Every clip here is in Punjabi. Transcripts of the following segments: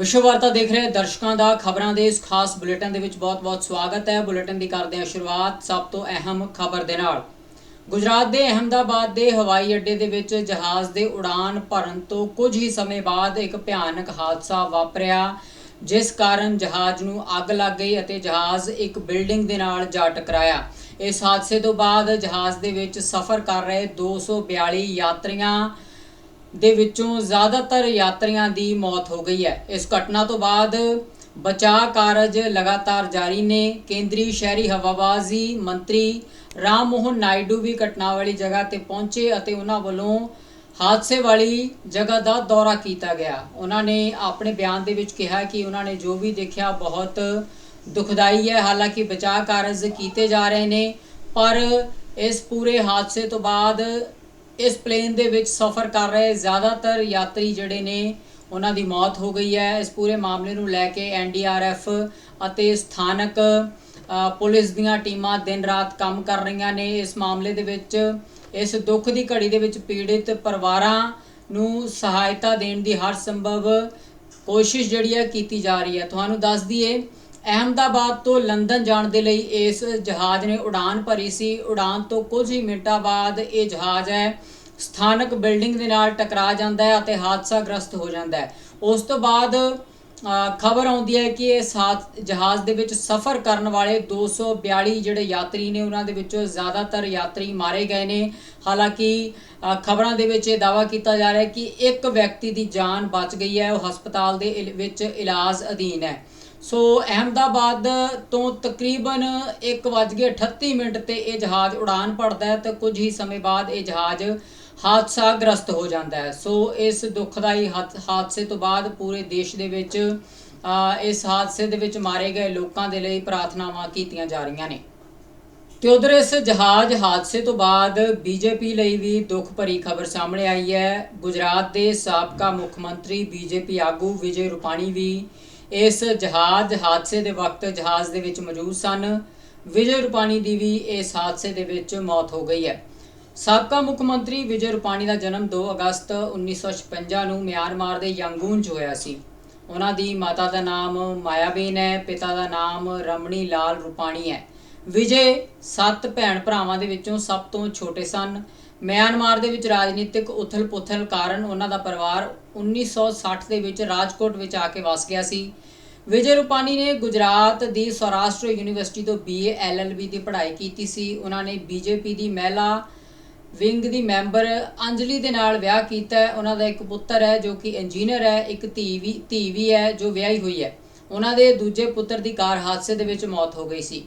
ਵਿਸ਼ਵ ਵਾਰਤਾ ਦੇਖ ਰਹੇ ਦਰਸ਼ਕਾਂ ਦਾ ਖਬਰਾਂ ਦੇ ਇਸ ਖਾਸ ਬੁਲੇਟਿਨ ਦੇ ਵਿੱਚ ਬਹੁਤ-ਬਹੁਤ ਸਵਾਗਤ ਹੈ। ਬੁਲੇਟਿਨ ਦੀ ਕਰਦੇ ਹਾਂ ਸ਼ੁਰੂਆਤ ਸਭ ਤੋਂ ਅਹਿਮ ਖਬਰ ਦੇ ਨਾਲ। ਗੁਜਰਾਤ ਦੇ ਅਹਮਦਾਬਾਦ ਦੇ ਹਵਾਈ ਅੱਡੇ ਦੇ ਵਿੱਚ ਜਹਾਜ਼ ਦੇ ਉਡਾਨ ਭਰਨ ਤੋਂ ਕੁਝ ਹੀ ਸਮੇਂ ਬਾਅਦ ਇੱਕ ਭਿਆਨਕ ਹਾਦਸਾ ਵਾਪਰਿਆ, ਜਿਸ ਕਾਰਨ ਜਹਾਜ਼ ਨੂੰ ਅੱਗ ਲੱਗ ਗਈ ਅਤੇ ਜਹਾਜ਼ ਇੱਕ ਬਿਲਡਿੰਗ ਦੇ ਨਾਲ ਜਾ ਟਕਰਾਇਆ। ਇਸ ਹਾਦਸੇ ਤੋਂ ਬਾਅਦ ਜਹਾਜ਼ ਦੇ ਵਿੱਚ ਸਫ਼ਰ ਕਰ ਰਹੇ 242 ਯਾਤਰੀਆਂ ਦੇ ਵਿੱਚੋਂ ਜ਼ਿਆਦਾਤਰ ਯਾਤਰੀਆਂ ਦੀ ਮੌਤ ਹੋ ਗਈ ਹੈ। ਇਸ ਘਟਨਾ ਤੋਂ ਬਾਅਦ ਬਚਾਅ ਕਾਰਜ ਲਗਾਤਾਰ ਜਾਰੀ ਨੇ। ਕੇਂਦਰੀ ਸ਼ਹਿਰੀ ਹਵਾਬਾਜ਼ੀ ਮੰਤਰੀ ਰਾਮ ਮੋਹਨ ਨਾਇਡੂ ਵੀ ਘਟਨਾ ਵਾਲੀ ਜਗ੍ਹਾ ਤੇ ਪਹੁੰਚੇ ਅਤੇ ਉਹਨਾਂ ਵੱਲੋਂ ਹਾਦਸੇ ਵਾਲੀ ਜਗ੍ਹਾ ਦਾ ਦੌਰਾ ਕੀਤਾ ਗਿਆ। ਉਹਨਾਂ ਨੇ ਆਪਣੇ ਬਿਆਨ ਦੇ ਵਿੱਚ ਕਿਹਾ ਕਿ ਉਹਨਾਂ ਨੇ ਜੋ ਵੀ ਦੇਖਿਆ ਬਹੁਤ ਦੁਖਦਾਈ ਹੈ। ਹਾਲਾਂਕਿ ਬਚਾਅ ਕਾਰਜ ਕੀਤੇ ਜਾ ਰਹੇ ਨੇ, ਪਰ ਇਸ ਪੂਰੇ ਹਾਦਸੇ ਤੋਂ ਬਾਅਦ ਇਸ ਪਲੇਨ ਦੇ ਵਿੱਚ ਸਫ਼ਰ ਕਰ ਰਹੇ ਜ਼ਿਆਦਾਤਰ ਯਾਤਰੀ ਜਿਹੜੇ ਨੇ, ਉਹਨਾਂ ਦੀ ਮੌਤ ਹੋ ਗਈ ਹੈ। ਇਸ ਪੂਰੇ ਮਾਮਲੇ ਨੂੰ ਲੈ ਕੇ ਐਨਡੀਆਰਐਫ ਅਤੇ ਸਥਾਨਕ ਪੁਲਿਸ ਦੀਆਂ ਟੀਮਾਂ ਦਿਨ ਰਾਤ ਕੰਮ ਕਰ ਰਹੀਆਂ ਨੇ। ਇਸ ਮਾਮਲੇ ਦੇ ਵਿੱਚ, ਇਸ ਦੁੱਖ ਦੀ ਘੜੀ ਦੇ ਵਿੱਚ ਪੀੜਿਤ ਪਰਿਵਾਰਾਂ ਨੂੰ ਸਹਾਇਤਾ ਦੇਣ ਦੀ ਹਰ ਸੰਭਵ ਕੋਸ਼ਿਸ਼ ਜਿਹੜੀ ਹੈ ਕੀਤੀ ਜਾ ਰਹੀ ਹੈ। ਤੁਹਾਨੂੰ ਦੱਸ ਦਈਏ, ਅਹਮਦਾਬਾਦ ਤੋਂ ਲੰਡਨ ਜਾਣ ਦੇ ਲਈ ਇਸ ਜਹਾਜ਼ ਨੇ ਉਡਾਨ ਭਰੀ ਸੀ। ਉਡਾਨ ਤੋਂ ਕੁਝ ਹੀ ਮਿੰਟਾਂ ਬਾਅਦ ਇਹ ਜਹਾਜ਼ ਹੈ ਸਥਾਨਕ ਬਿਲਡਿੰਗ ਦੇ ਨਾਲ ਟਕਰਾ ਜਾਂਦਾ ਹੈ ਅਤੇ ਹਾਦਸਾਗ੍ਰਸਤ ਹੋ ਜਾਂਦਾ ਹੈ। ਉਸ ਤੋਂ ਬਾਅਦ ਖਬਰ ਆਉਂਦੀ ਹੈ ਕਿ ਇਸ ਹਾਦ- ਜਹਾਜ਼ ਦੇ ਵਿੱਚ ਸਫ਼ਰ ਕਰਨ ਵਾਲੇ 242 ਜਿਹੜੇ ਯਾਤਰੀ ਨੇ, ਉਹਨਾਂ ਦੇ ਵਿੱਚੋਂ ਜ਼ਿਆਦਾਤਰ ਯਾਤਰੀ ਮਾਰੇ ਗਏ ਨੇ। ਹਾਲਾਂਕਿ ਖਬਰਾਂ ਦੇ ਵਿੱਚ ਇਹ ਦਾਵਾ ਕੀਤਾ ਜਾ ਰਿਹਾ ਹੈ ਕਿ ਇੱਕ ਵਿਅਕਤੀ ਦੀ ਜਾਨ ਬਚ ਗਈ ਹੈ, ਉਹ ਹਸਪਤਾਲ ਦੇ ਇਲ- ਵਿੱਚ ਇਲਾਜ ਅਧੀਨ ਹੈ। ਸੋ, ਅਹਮਦਾਬਾਦ ਤੋਂ ਤਕਰੀਬਨ 1:38 ਮਿੰਟ ਤੇ ਇਹ ਜਹਾਜ਼ ਉਡਾਨ ਭਰਦਾ ਹੈ ਤੇ ਕੁਝ ਹੀ ਸਮੇਂ ਬਾਅਦ ਇਹ ਜਹਾਜ਼ ਹਾਦਸਾ ਗ੍ਰਸਤ ਹੋ ਜਾਂਦਾ ਹੈ। ਸੋ ਇਸ ਦੁਖਦਾਈ ਹਾਦਸੇ ਤੋਂ ਬਾਅਦ ਪੂਰੇ ਦੇਸ਼ ਦੇ ਵਿੱਚ ਇਸ ਹਾਦਸੇ ਦੇ ਵਿੱਚ ਮਾਰੇ ਗਏ ਲੋਕਾਂ ਦੇ ਲਈ ਪ੍ਰਾਰਥਨਾਵਾਂ ਕੀਤੀਆਂ ਜਾ ਰਹੀਆਂ ਨੇ। ਤੇ ਉਧਰ ਇਸ ਜਹਾਜ਼ ਹਾਦਸੇ ਤੋਂ ਬਾਅਦ ਬੀਜੇਪੀ ਲਈ ਵੀ ਦੁੱਖ ਭਰੀ ਖਬਰ ਸਾਹਮਣੇ ਆਈ ਹੈ। ਗੁਜਰਾਤ ਦੇ ਸਾਬਕਾ ਮੁੱਖ ਮੰਤਰੀ ਬੀਜੇਪੀ ਆਗੂ ਵਿਜੇ ਰੂਪਾਣੀ ਵੀ ਇਸ ਜਹਾਜ਼ ਹਾਦਸੇ ਦੇ ਵਕਤ ਜਹਾਜ਼ ਦੇ ਵਿੱਚ ਮੌਜੂਦ ਸਨ। ਵਿਜੇ ਰੂਪਾਣੀ ਦੀ ਵੀ ਇਸ ਹਾਦਸੇ ਦੇ ਵਿੱਚ ਮੌਤ ਹੋ ਗਈ ਹੈ। ਸਾਬਕਾ ਮੁੱਖ ਮੰਤਰੀ ਵਿਜੇ ਰੂਪਾਣੀ ਦਾ ਜਨਮ 2 ਅਗਸਤ 1956 ਨੂੰ ਮਿਆਂਮਾਰ ਦੇ ਯੰਗੂਨ 'ਚ ਹੋਇਆ ਸੀ। ਉਹਨਾਂ ਦੀ ਮਾਤਾ ਦਾ ਨਾਮ ਮਾਇਆਬੇਨ ਹੈ, ਪਿਤਾ ਦਾ ਨਾਮ ਰਮਣੀ ਲਾਲ ਰੂਪਾਣੀ ਹੈ। ਵਿਜੇ ਸੱਤ ਭੈਣ ਭਰਾਵਾਂ ਦੇ ਵਿੱਚੋਂ ਸਭ ਤੋਂ ਛੋਟੇ ਸਨ। ਮਿਆਂਮਾਰ ਦੇ ਵਿੱਚ ਰਾਜਨੀਤਿਕ ਉਥਲ-ਪੁਥਲ ਕਾਰਨ ਉਹਨਾਂ ਦਾ ਪਰਿਵਾਰ 1960 ਦੇ ਵਿੱਚ ਰਾਜਕੋਟ ਵਿੱਚ ਆ ਕੇ ਵਸ ਗਿਆ ਸੀ। ਵਿਜੇ ਰੂਪਾਨੀ ਨੇ ਗੁਜਰਾਤ ਦੀ ਸੌਰਾਸ਼ਟਰ ਯੂਨੀਵਰਸਿਟੀ ਤੋਂ ਬੀਏ ਐਲਐਲਬੀ ਦੀ ਪੜ੍ਹਾਈ ਕੀਤੀ ਸੀ। ਉਹਨਾਂ ਨੇ ਬੀਜੇਪੀ ਦੀ ਮਹਿਲਾ ਵਿੰਗ ਦੀ ਮੈਂਬਰ ਅੰਜਲੀ ਦੇ ਨਾਲ ਵਿਆਹ ਕੀਤਾ ਹੈ। ਉਹਨਾਂ ਦਾ ਇੱਕ ਪੁੱਤਰ ਹੈ ਜੋ ਕਿ ਇੰਜੀਨੀਅਰ ਹੈ, ਇੱਕ ਧੀ ਵੀ ਧੀ ਵੀ ਹੈ ਜੋ ਵਿਆਹੀ ਹੋਈ ਹੈ। ਉਹਨਾਂ ਦੇ ਦੂਜੇ ਪੁੱਤਰ ਦੀ ਕਾਰ ਹਾਦਸੇ ਦੇ ਵਿੱਚ ਮੌਤ ਹੋ ਗਈ ਸੀ।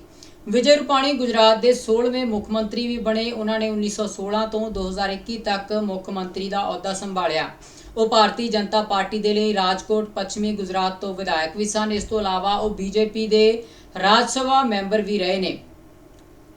ਵਿਜੇ ਰੂਪਾਣੀ ਗੁਜਰਾਤ ਦੇ 16ਵੇਂ ਮੁੱਖ ਮੰਤਰੀ ਵੀ ਬਣੇ। ਉਹਨਾਂ ਨੇ 1916 ਤੋਂ 2021 ਤੱਕ ਮੁੱਖ ਮੰਤਰੀ ਦਾ ਅਹੁਦਾ ਸੰਭਾਲਿਆ। ਉਹ ਭਾਰਤੀ ਜਨਤਾ ਪਾਰਟੀ ਦੇ ਲਈ ਰਾਜਕੋਟ ਪੱਛਮੀ ਗੁਜਰਾਤ ਤੋਂ ਵਿਧਾਇਕ ਵੀ ਸਨ। ਇਸ ਤੋਂ ਇਲਾਵਾ ਉਹ ਬੀਜੇਪੀ ਦੇ ਰਾਜ ਸਭਾ ਮੈਂਬਰ ਵੀ ਰਹੇ ਨੇ।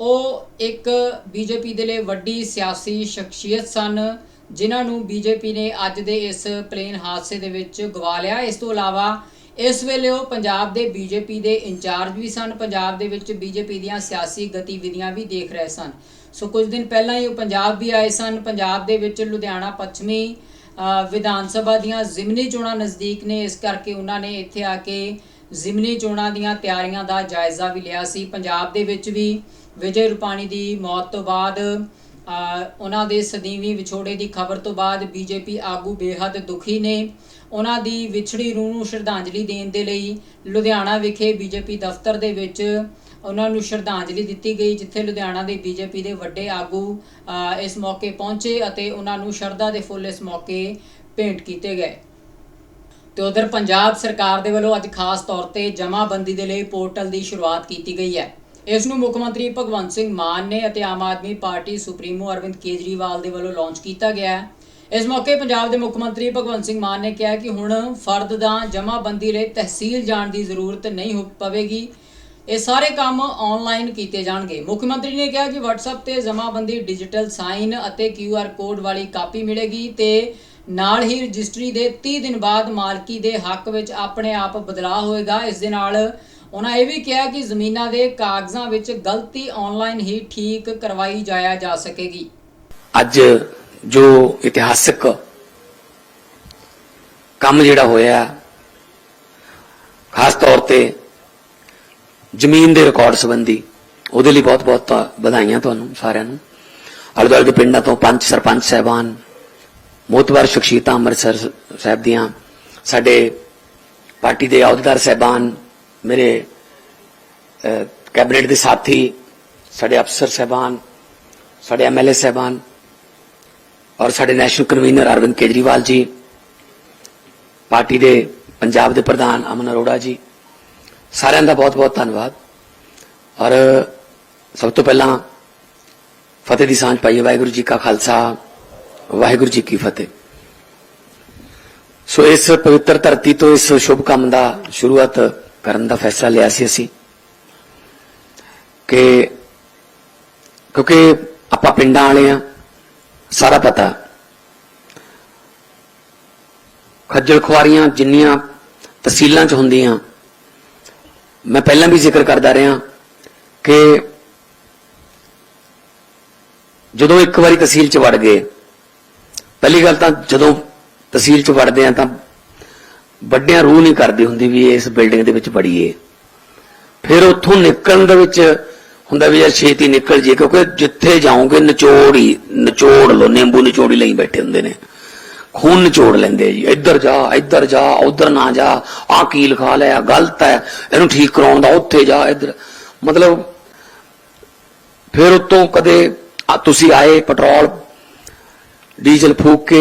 ਉਹ ਇੱਕ ਬੀਜੇਪੀ ਦੇ ਲਈ ਵੱਡੀ ਸਿਆਸੀ ਸ਼ਖਸੀਅਤ ਸਨ, ਜਿਨ੍ਹਾਂ ਨੂੰ ਬੀਜੇਪੀ ਨੇ ਅੱਜ ਦੇ ਇਸ ਪਲੇਨ ਹਾਦਸੇ ਦੇ ਵਿੱਚ ਗਵਾ ਲਿਆ। ਇਸ ਤੋਂ ਇਲਾਵਾ ਇਸ ਵੇਲੇ ਉਹ ਪੰਜਾਬ ਦੇ ਬੀਜੇਪੀ ਦੇ ਇੰਚਾਰਜ ਵੀ ਸਨ, ਪੰਜਾਬ ਦੇ ਵਿੱਚ ਬੀਜੇਪੀ ਦੀਆਂ ਸਿਆਸੀ ਗਤੀਵਿਧੀਆਂ ਵੀ ਦੇਖ ਰਹੇ ਸਨ। ਸੋ ਕੁਝ ਦਿਨ ਪਹਿਲਾਂ ਹੀ ਉਹ ਪੰਜਾਬ ਵੀ ਆਏ ਸਨ। ਪੰਜਾਬ ਦੇ ਵਿੱਚ ਲੁਧਿਆਣਾ ਪੱਛਮੀ ਵਿਧਾਨ ਸਭਾ ਦੀਆਂ ਜ਼ਿਮਨੀ ਚੋਣਾਂ ਨਜ਼ਦੀਕ ਨੇ। ਇਸ ਕਰਕੇ ਉਹਨਾਂ ਨੇ ਇੱਥੇ ਆ ਕੇ ਜ਼ਿਮਨੀ ਚੋਣਾਂ ਦੀਆਂ ਤਿਆਰੀਆਂ ਦਾ ਜਾਇਜ਼ਾ ਵੀ ਲਿਆ ਸੀ। ਪੰਜਾਬ ਦੇ ਵਿੱਚ ਵੀ ਵਿਜੇ ਰੂਪਾਣੀ ਦੀ ਮੌਤ ਤੋਂ ਬਾਅਦ ਉਹਨਾਂ ਦੇ ਸਦੀਵੀ ਵਿਛੋੜੇ ਦੀ ਖਬਰ ਤੋਂ ਬਾਅਦ ਬੀਜੇਪੀ ਆਗੂ ਬੇਹੱਦ ਦੁਖੀ ਨੇ। ਉਹਨਾਂ ਦੀ ਵਿਛੜੀ ਰੂਹ ਨੂੰ ਸ਼ਰਧਾਂਜਲੀ ਦੇਣ ਦੇ ਲਈ ਲੁਧਿਆਣਾ ਵਿਖੇ ਬੀਜੇਪੀ ਦਫ਼ਤਰ ਦੇ ਵਿੱਚ ਉਹਨਾਂ ਨੂੰ ਸ਼ਰਧਾਂਜਲੀ ਦਿੱਤੀ ਗਈ, ਜਿੱਥੇ ਲੁਧਿਆਣਾ ਦੇ ਬੀਜੇਪੀ ਦੇ ਵੱਡੇ ਆਗੂ ਇਸ ਮੌਕੇ ਪਹੁੰਚੇ ਅਤੇ ਉਹਨਾਂ ਨੂੰ ਸ਼ਰਧਾ ਦੇ ਫੁੱਲ ਇਸ ਮੌਕੇ ਭੇਂਟ ਕੀਤੇ ਗਏ। ਤੇ ਉਧਰ ਪੰਜਾਬ ਸਰਕਾਰ ਦੇ ਵੱਲੋਂ ਅੱਜ ਖਾਸ ਤੌਰ ਤੇ ਜਮਾਬੰਦੀ ਦੇ ਲਈ ਪੋਰਟਲ ਦੀ ਸ਼ੁਰੂਆਤ ਕੀਤੀ ਗਈ ਹੈ। ਇਸ ਨੂੰ ਮੁੱਖ ਮੰਤਰੀ ਭਗਵੰਤ ਸਿੰਘ ਮਾਨ ਨੇ ਅਤੇ ਆਮ ਆਦਮੀ ਪਾਰਟੀ ਸੁਪਰੀਮੋ ਅਰਵਿੰਦ ਕੇਜਰੀਵਾਲ ਦੇ ਵੱਲੋਂ ਲਾਂਚ ਕੀਤਾ ਗਿਆ ਹੈ। ਇਸ ਮੌਕੇ ਪੰਜਾਬ ਦੇ ਮੁੱਖ ਮੰਤਰੀ ਭਗਵੰਤ ਸਿੰਘ ਮਾਨ ਨੇ ਕਿਹਾ ਕਿ ਹੁਣ ਫਰਦ ਦਾ ਜਮਾਬੰਦੀ ਲਈ ਤਹਿਸੀਲ ਜਾਣ ਦੀ ਜ਼ਰੂਰਤ ਨਹੀਂ ਹੋ ਪਵੇਗੀ। ਇਹ ਸਾਰੇ ਕੰਮ ਆਨਲਾਈਨ ਕੀਤੇ ਜਾਣਗੇ। ਮੁੱਖ ਮੰਤਰੀ ਨੇ ਕਿਹਾ ਕਿ WhatsApp ਤੇ ਜਮਾਬੰਦੀ ਡਿਜੀਟਲ ਸਾਈਨ ਅਤੇ QR ਕੋਡ ਵਾਲੀ ਕਾਪੀ ਮਿਲੇਗੀ ਤੇ ਨਾਲ ਹੀ ਰਜਿਸਟਰੀ ਦੇ 30 ਦਿਨ ਬਾਅਦ ਮਾਲਕੀ ਦੇ ਹੱਕ ਵਿੱਚ ਆਪਣੇ ਆਪ ਬਦਲਾਅ ਹੋਏਗਾ। ਇਸ ਦੇ ਨਾਲ ਉਹਨਾਂ ਇਹ ਵੀ ਕਿਹਾ ਕਿ ਜ਼ਮੀਨਾਂ ਦੇ ਕਾਗਜ਼ਾਂ ਵਿੱਚ ਗਲਤੀ ਆਨਲਾਈਨ ਹੀ ਠੀਕ ਕਰਵਾਈ ਜਾਇਆ ਜਾ ਸਕੇਗੀ। ਅੱਜ ਜੋ ਇਤਿਹਾਸਕ ਕੰਮ ਜਿਹੜਾ ਹੋਇਆ, ਖਾਸ ਤੌਰ ਤੇ ਜ਼ਮੀਨ ਦੇ ਰਿਕਾਰਡ ਸੰਬੰਧੀ, ਉਹਦੇ ਲਈ ਬਹੁਤ-ਬਹੁਤ ਵਧਾਈਆਂ ਤੁਹਾਨੂੰ ਸਾਰਿਆਂ ਨੂੰ। ਅਲੱਗ ਦੁਆਲੇ ਦੇ ਪਿੰਡਾਂ ਤੋਂ ਪੰਚ ਸਰਪੰਚ ਸਹਿਬਾਨ ਮੋਤਵਾਰ ਸ਼ਖਸੀਅਤਾਂ ਅੰਮ੍ਰਿਤਸਰ ਸਾਹਿਬ ਦੀਆਂ, ਸਾਡੇ ਪਾਰਟੀ ਦੇ ਅਹੁਦੇਦਾਰ ਸਹਿਬਾਨ ਮੇਰੇ ਕੈਬਨਿਟ ਦੇ ਸਾਥੀ, ਸਾਡੇ ਅਫਸਰ ਸਹਿਬਾਨ, ਸਾਡੇ ਐਮਐਲਏ ਸਹਿਬਾਨ ਔਰ ਸਾਡੇ national convener Arvind Kejriwal ji, party ਦੇ ਪੰਜਾਬ ਦੇ ਪ੍ਰਧਾਨ ਅਮਨ ਅਰੋੜਾ ਜੀ, ਸਾਰਿਆਂ ਦਾ ਬਹੁਤ-ਬਹੁਤ ਧੰਨਵਾਦ। ਔਰ ਸਭ ਤੋਂ ਪਹਿਲਾਂ ਫਤਿਹ ਦੀ ਸਾਂਝ ਪਾਈਏ ਵਾਹਿਗੁਰੂ ਜੀ ਕਾ ਖਾਲਸਾ, ਵਾਹਿਗੁਰੂ ਜੀ ਕੀ ਫਤਿਹ। ਸੋ ਇਸ ਪਵਿੱਤਰ ਧਰਤੀ ਤੋਂ ਇਸ ਸ਼ੁਭ ਕੰਮ ਦਾ ਸ਼ੁਰੂਆਤ ਕਰਨ ਦਾ ਫੈਸਲਾ ਲਿਆ ਸੀ ਅਸੀਂ ਕਿ ਕਿਉਂਕਿ ਆਪਾਂ ਪਿੰਡਾਂ ਵਾਲੇ ਆ ਸਾਰਾ ਪਤਾ ਖੱਜਲ ਖੁਆਰੀਆਂ ਜਿੰਨੀਆਂ ਤਹਿਸੀਲਾਂ 'ਚ ਹੁੰਦੀਆਂ। ਮੈਂ ਪਹਿਲਾਂ ਵੀ ਜ਼ਿਕਰ ਕਰਦਾ ਰਿਹਾ ਕਿ ਜਦੋਂ ਇੱਕ ਵਾਰੀ ਤਹਿਸੀਲ 'ਚ ਵੜ ਗਏ, ਪਹਿਲੀ ਗੱਲ ਤਾਂ ਜਦੋਂ ਤਹਿਸੀਲ 'ਚ ਵੜਦੇ ਆ ਤਾਂ ਵੱਡਿਆਂ ਰੂਹ ਨਹੀਂ ਕਰਦੀ ਹੁੰਦੀ ਵੀ ਇਸ ਬਿਲਡਿੰਗ ਦੇ ਵਿੱਚ ਵੜੀਏ। ਫਿਰ ਉੱਥੋਂ ਨਿਕਲਣ ਦੇ ਵਿੱਚ ਹੁੰਦਾ ਵੀ ਯਾਰ ਛੇਤੀ ਨਿਕਲ ਜੀ ਕਿਉਂਕਿ ਜਿੱਥੇ ਜਾਓਗੇ ਨਿਚੋੜ ਹੀ ਨਿਚੋੜ ਲੋ ਨਿੰਬੂ ਨਿਚੋੜੀ ਲਈ ਬੈਠੇ ਹੁੰਦੇ ਨੇ। ਖੂਨ ਨਿਚੋੜ ਲੈਂਦੇ ਜੀ, ਇੱਧਰ ਜਾ ਇੱਧਰ ਜਾ, ਉੱਧਰ ਨਾ ਜਾ, ਆਹ ਕੀ ਲਿਖਾ ਲਿਆ ਗਲਤ ਹੈ, ਇਹਨੂੰ ਠੀਕ ਕਰਾਉਣ ਦਾ, ਉੱਥੇ ਜਾ, ਇੱਧਰ। ਮਤਲਬ ਫਿਰ ਉਤੋਂ ਕਦੇ ਤੁਸੀਂ ਆਏ, ਪੈਟਰੋਲ, ਡੀਜ਼ਲ ਫੂਕ ਕੇ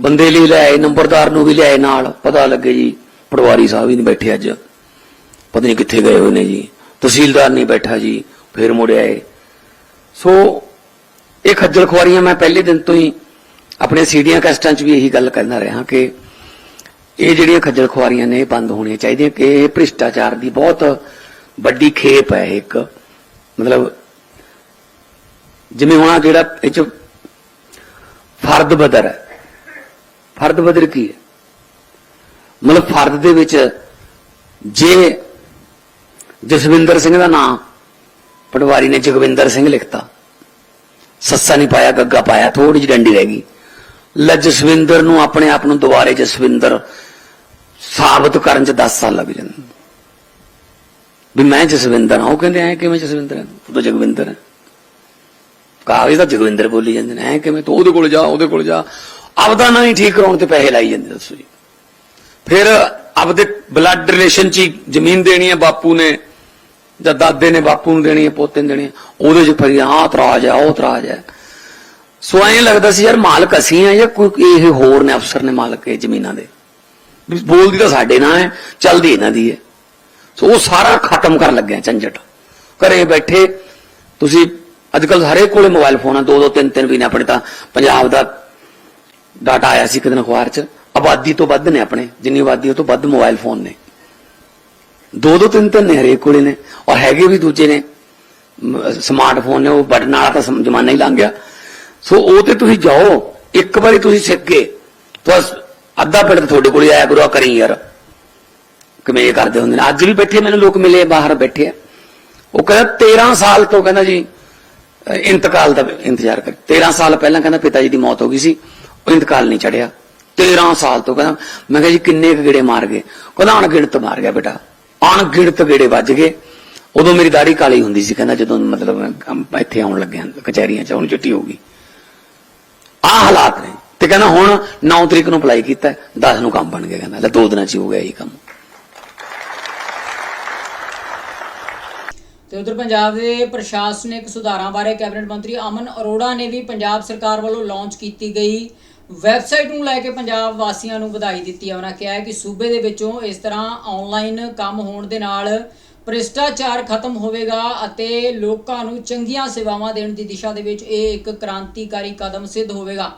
ਬੰਦੇ ਲਈ ਲਿਆਏ, ਨੰਬਰਦਾਰ ਨੂੰ ਵੀ ਲਿਆਏ ਨਾਲ। ਪਤਾ ਲੱਗੇ ਜੀ, ਪਟਵਾਰੀ ਸਾਹਿਬ ਹੀ ਨਹੀਂ ਬੈਠੇ ਅੱਜ। ਪਤਾ ਨਹੀਂ ਕਿੱਥੇ ਗਏ ਹੋਏ ਨੇ ਜੀ। ਤਹਿਸੀਲਦਾਰ ਨਹੀਂ ਬੈਠਾ ਜੀ, ਫਿਰ ਮੁੜ ਆਏ। ਸੋ, ਇਹ ਖੱਜਲ ਖੁਆਰੀਆਂ ਮੈਂ ਪਹਿਲੇ ਦਿਨ ਤੋਂ ਹੀ ਆਪਣੇ ਸੀਡੀਆਂ ਕੈਸਟਾਂ 'ਚ ਵੀ ਇਹੀ ਗੱਲ ਕਹਿੰਦਾ ਰਿਹਾ ਕਿ ਇਹ ਜਿਹੜੀਆਂ ਖੱਜਲ ਖੁਆਰੀਆਂ ਨੇ, ਇਹ ਬੰਦ ਹੋਣੀਆਂ ਚਾਹੀਦੀਆਂ ਕਿ ਇਹ ਭ੍ਰਿਸ਼ਟਾਚਾਰ ਦੀ ਬਹੁਤ ਵੱਡੀ ਖੇਪ ਹੈ ਇੱਕ। ਮਤਲਬ, ਜਿਵੇਂ ਹੁਣ ਜਿਹੜਾ ਇਹ 'ਚ ਫਰਦ ਬਦਰ ਹੈ। ਫਰਦ ਬਦਰ ਕੀ ਹੈ? ਮਤਲਬ ਫਰਦ ਦੇ ਵਿੱਚ ਜੇ ਜਸਵਿੰਦਰ ਸਿੰਘ ਦਾ ਨਾਮ ਪਟਵਾਰੀ ਨੇ ਜਗਵਿੰਦਰ ਸਿੰਘ ਲਿਖਤਾ, ਸੱਸਾ ਨਹੀਂ ਪਾਇਆ, ਗੱਗਾ ਪਾਇਆ ਥੋੜੀ ਜਿਹੀ ਡੰਡੀ ਰਹਿ ਗਈ। ਲੈ ਜਸਵਿੰਦਰ ਨੂੰ ਆਪਣੇ ਆਪ ਨੂੰ ਦੁਬਾਰੇ ਜਸਵਿੰਦਰ ਸਾਬਤ ਕਰਨ ਚ 10 ਸਾਲ ਲੱਗ ਜਾਂਦੇ ਵੀ ਮੈਂ ਜਸਵਿੰਦਰ ਹਾਂ, ਉਹ ਕਹਿੰਦੇ, ਐ ਕਿਵੇਂ ਜਸਵਿੰਦਰ ਹੈ? ਉਹ ਤਾਂ ਜਗਵਿੰਦਰ ਹੈ। ਕਾਗਜ਼ ਤਾਂ ਜਗਵਿੰਦਰ ਬੋਲੀ ਜਾਂਦੇ ਨੇ, ਐ ਕਿਵੇਂ? ਤੂੰ ਉਹਦੇ ਕੋਲ ਜਾ, ਉਹਦੇ ਕੋਲ ਜਾ। ਆਪਦਾ ਨਾ ਹੀ ਠੀਕ ਕਰਾਉਣ ਤੇ ਪੈਸੇ ਲਾਈ ਜਾਂਦੇ ਦੱਸੋ ਜੀ। ਫਿਰ ਆਪਦੇ ਬਲੱਡ ਰਿਲੇਸ਼ਨ ਚ ਜ਼ਮੀਨ ਦੇਣੀ ਹੈ ਬਾਪੂ ਨੇ, ਜਾਂ ਦਾਦੇ ਨੇ ਬਾਪੂ ਨੂੰ ਦੇਣੀ ਹੈ, ਪੋਤੇ ਨੂੰ ਦੇਣੀ ਹੈ, ਉਹਦੇ ਚ ਫਿਰ ਆਹ ਤਰਾਜ ਹੈ, ਉਹ ਤਰਾਜ ਹੈ। ਸੋ ਐਂ ਲੱਗਦਾ ਸੀ, ਯਾਰ ਮਾਲਕ ਅਸੀਂ ਆ ਜਾਂ ਕੋਈ ਇਹ ਹੋਰ ਨੇ ਅਫਸਰ ਨੇ ਮਾਲਕ ਇਹ ਜ਼ਮੀਨਾਂ ਦੇ? ਬੋਲਦੀ ਤਾਂ ਸਾਡੇ ਨਾਲ ਹੈ, ਚੱਲਦੀ ਇਹਨਾਂ ਦੀ ਹੈ। ਸੋ ਉਹ ਸਾਰਾ ਖਤਮ ਕਰਨ ਲੱਗਿਆ ਝੰਜਟ। ਘਰੇ ਬੈਠੇ, ਤੁਸੀਂ ਅੱਜ ਕੱਲ ਹਰੇਕ ਕੋਲੇ ਮੋਬਾਈਲ ਫੋਨ ਆ, ਦੋ ਦੋ ਤਿੰਨ ਤਿੰਨ ਵੀ ਨੇ ਆਪਣੇ ਤਾਂ ਪੰਜਾਬ ਦਾ ਡਾਟਾ ਆਇਆ ਸੀ ਕਿਦਨ ਅਖਬਾਰ 'ਚ। ਆਬਾਦੀ ਤੋਂ ਵੱਧ ਨੇ ਆਪਣੇ। ਜਿੰਨੀ ਆਬਾਦੀ ਉਹ ਤੋਂ ਵੱਧ ਮੋਬਾਈਲ ਫੋਨ ਨੇ। ਦੋ ਦੋ ਤਿੰਨ ਤਿੰਨ ਨੇ ਹਰੇਕ ਕੋਲੇ ਨੇ। ਔਰ ਹੈਗੇ ਵੀ ਦੂਜੇ ਨੇ। ਸਮਾਰਟਫੋਨ ਨੇ, ਉਹ ਬਟਨ ਵਾਲਾ ਤਾਂ ਜ਼ਮਾਨਾ ਹੀ ਲੰਘ ਗਿਆ। ਸੋ ਉਹ ਤੇ ਤੁਸੀਂ ਜਾਓ। ਇੱਕ ਵਾਰੀ ਤੁਸੀਂ ਸਿੱਖ ਗਏ ਬਸ ਅੱਧਾ ਪਿੰਡ ਤੁਹਾਡੇ ਕੋਲ ਹੀ ਆਇਆ ਗੁਰੂ ਕਰੀ ਯਾਰ। ਕਿਵੇਂ ਕਰਦੇ ਹੁੰਦੇ ਨੇ। ਅੱਜ ਵੀ ਬੈਠੇ, ਮੈਨੂੰ ਲੋਕ ਮਿਲੇ, ਬਾਹਰ ਬੈਠੇ ਆ। ਉਹ ਕਹਿੰਦਾ 13 ਸਾਲ ਤੋਂ ਕਹਿੰਦਾ ਜੀ ਇੰਤਕਾਲ ਦਾ ਇੰਤਜ਼ਾਰ ਕਰ। 13 ਸਾਲ ਪਹਿਲਾਂ ਕਹਿੰਦਾ ਪਿਤਾ ਜੀ ਦੀ ਮੌਤ ਹੋ ਗਈ ਸੀ। ਉਹ ਨਹੀਂ ਚੜਿਆ। 13 ਸਾਲ ਤੋਂ ਕਹਿੰਦਾ, ਮੈਂ ਕਿਹਾ ਜੀ, ਕਿੰਨੇ ਕੁ ਗੇੜੇ ਮਾਰ ਗਏ? ਕਹਿੰਦਾ, ਅਣਗਿਣਤ ਮਾਰ ਗਿਆ ਬੇਟਾ। ਅਣਗਿਣਤ ਗੇੜੇ ਵੱਜ ਗਏ। ਉਦੋਂ ਮੇਰੀ ਦਾੜੀ ਕਾਲੀ ਹੁੰਦੀ ਸੀ, ਕਹਿੰਦਾ ਜਦੋਂ ਮਤਲਬ ਮੈਂ ਇੱਥੇ ਆਉਣ ਲੱਗਿਆ, ਕਚਹਿਰੀਆਂ 'ਚ ਹੁਣ ਚਿੱਟੀ ਹੋ ਗਈ। ਆਹ ਹਾਲਾਤ ਨੇ। ਤੇ ਕਹਿੰਦਾ, ਹੁਣ 9 ਤਰੀਕ ਨੂੰ ਅਪਲਾਈ ਕੀਤਾ 10 ਨੂੰ ਕੰਮ ਬਣ ਗਿਆ, ਕਹਿੰਦਾ। ਲੈ, ਦੋ ਦਿਨਾਂ 'ਚ ਹੋ ਗਿਆ ਇਹ ਕੰਮ। ਤੇ ਉਧਰ ਪੰਜਾਬ ਦੇ ਪ੍ਰਸ਼ਾਸਨਿਕ ਸੁਧਾਰਾਂ ਬਾਰੇ ਕੈਬਨਿਟ ਮੰਤਰੀ ਅਮਨ ਅਰੋੜਾ ਨੇ ਵੀ ਪੰਜਾਬ ਸਰਕਾਰ ਵੱਲੋਂ ਲਾਂਚ ਕੀਤੀ ਗਈ ਵੈਬਸਾਈਟ ਨੂੰ ਲੈ ਕੇ ਪੰਜਾਬ ਵਾਸੀਆਂ ਨੂੰ ਵਧਾਈ ਦਿੱਤੀ ਹੈ ਉਹਨਾਂ ਕਿਹਾ ਕਿ ਸੂਬੇ ਦੇ ਵਿੱਚੋਂ ਇਸ ਤਰ੍ਹਾਂ ਆਨਲਾਈਨ ਕੰਮ ਹੋਣ ਦੇ ਨਾਲ ਭ੍ਰਿਸ਼ਟਾਚਾਰ ਖਤਮ ਹੋਵੇਗਾ ਅਤੇ ਲੋਕਾਂ ਨੂੰ ਚੰਗੀਆਂ ਸੇਵਾਵਾਂ ਦੇਣ ਦੀ ਦਿਸ਼ਾ ਦੇ ਵਿੱਚ ਇਹ ਇੱਕ ਕ੍ਰਾਂਤੀਕਾਰੀ ਕਦਮ ਸਿੱਧ ਹੋਵੇਗਾ।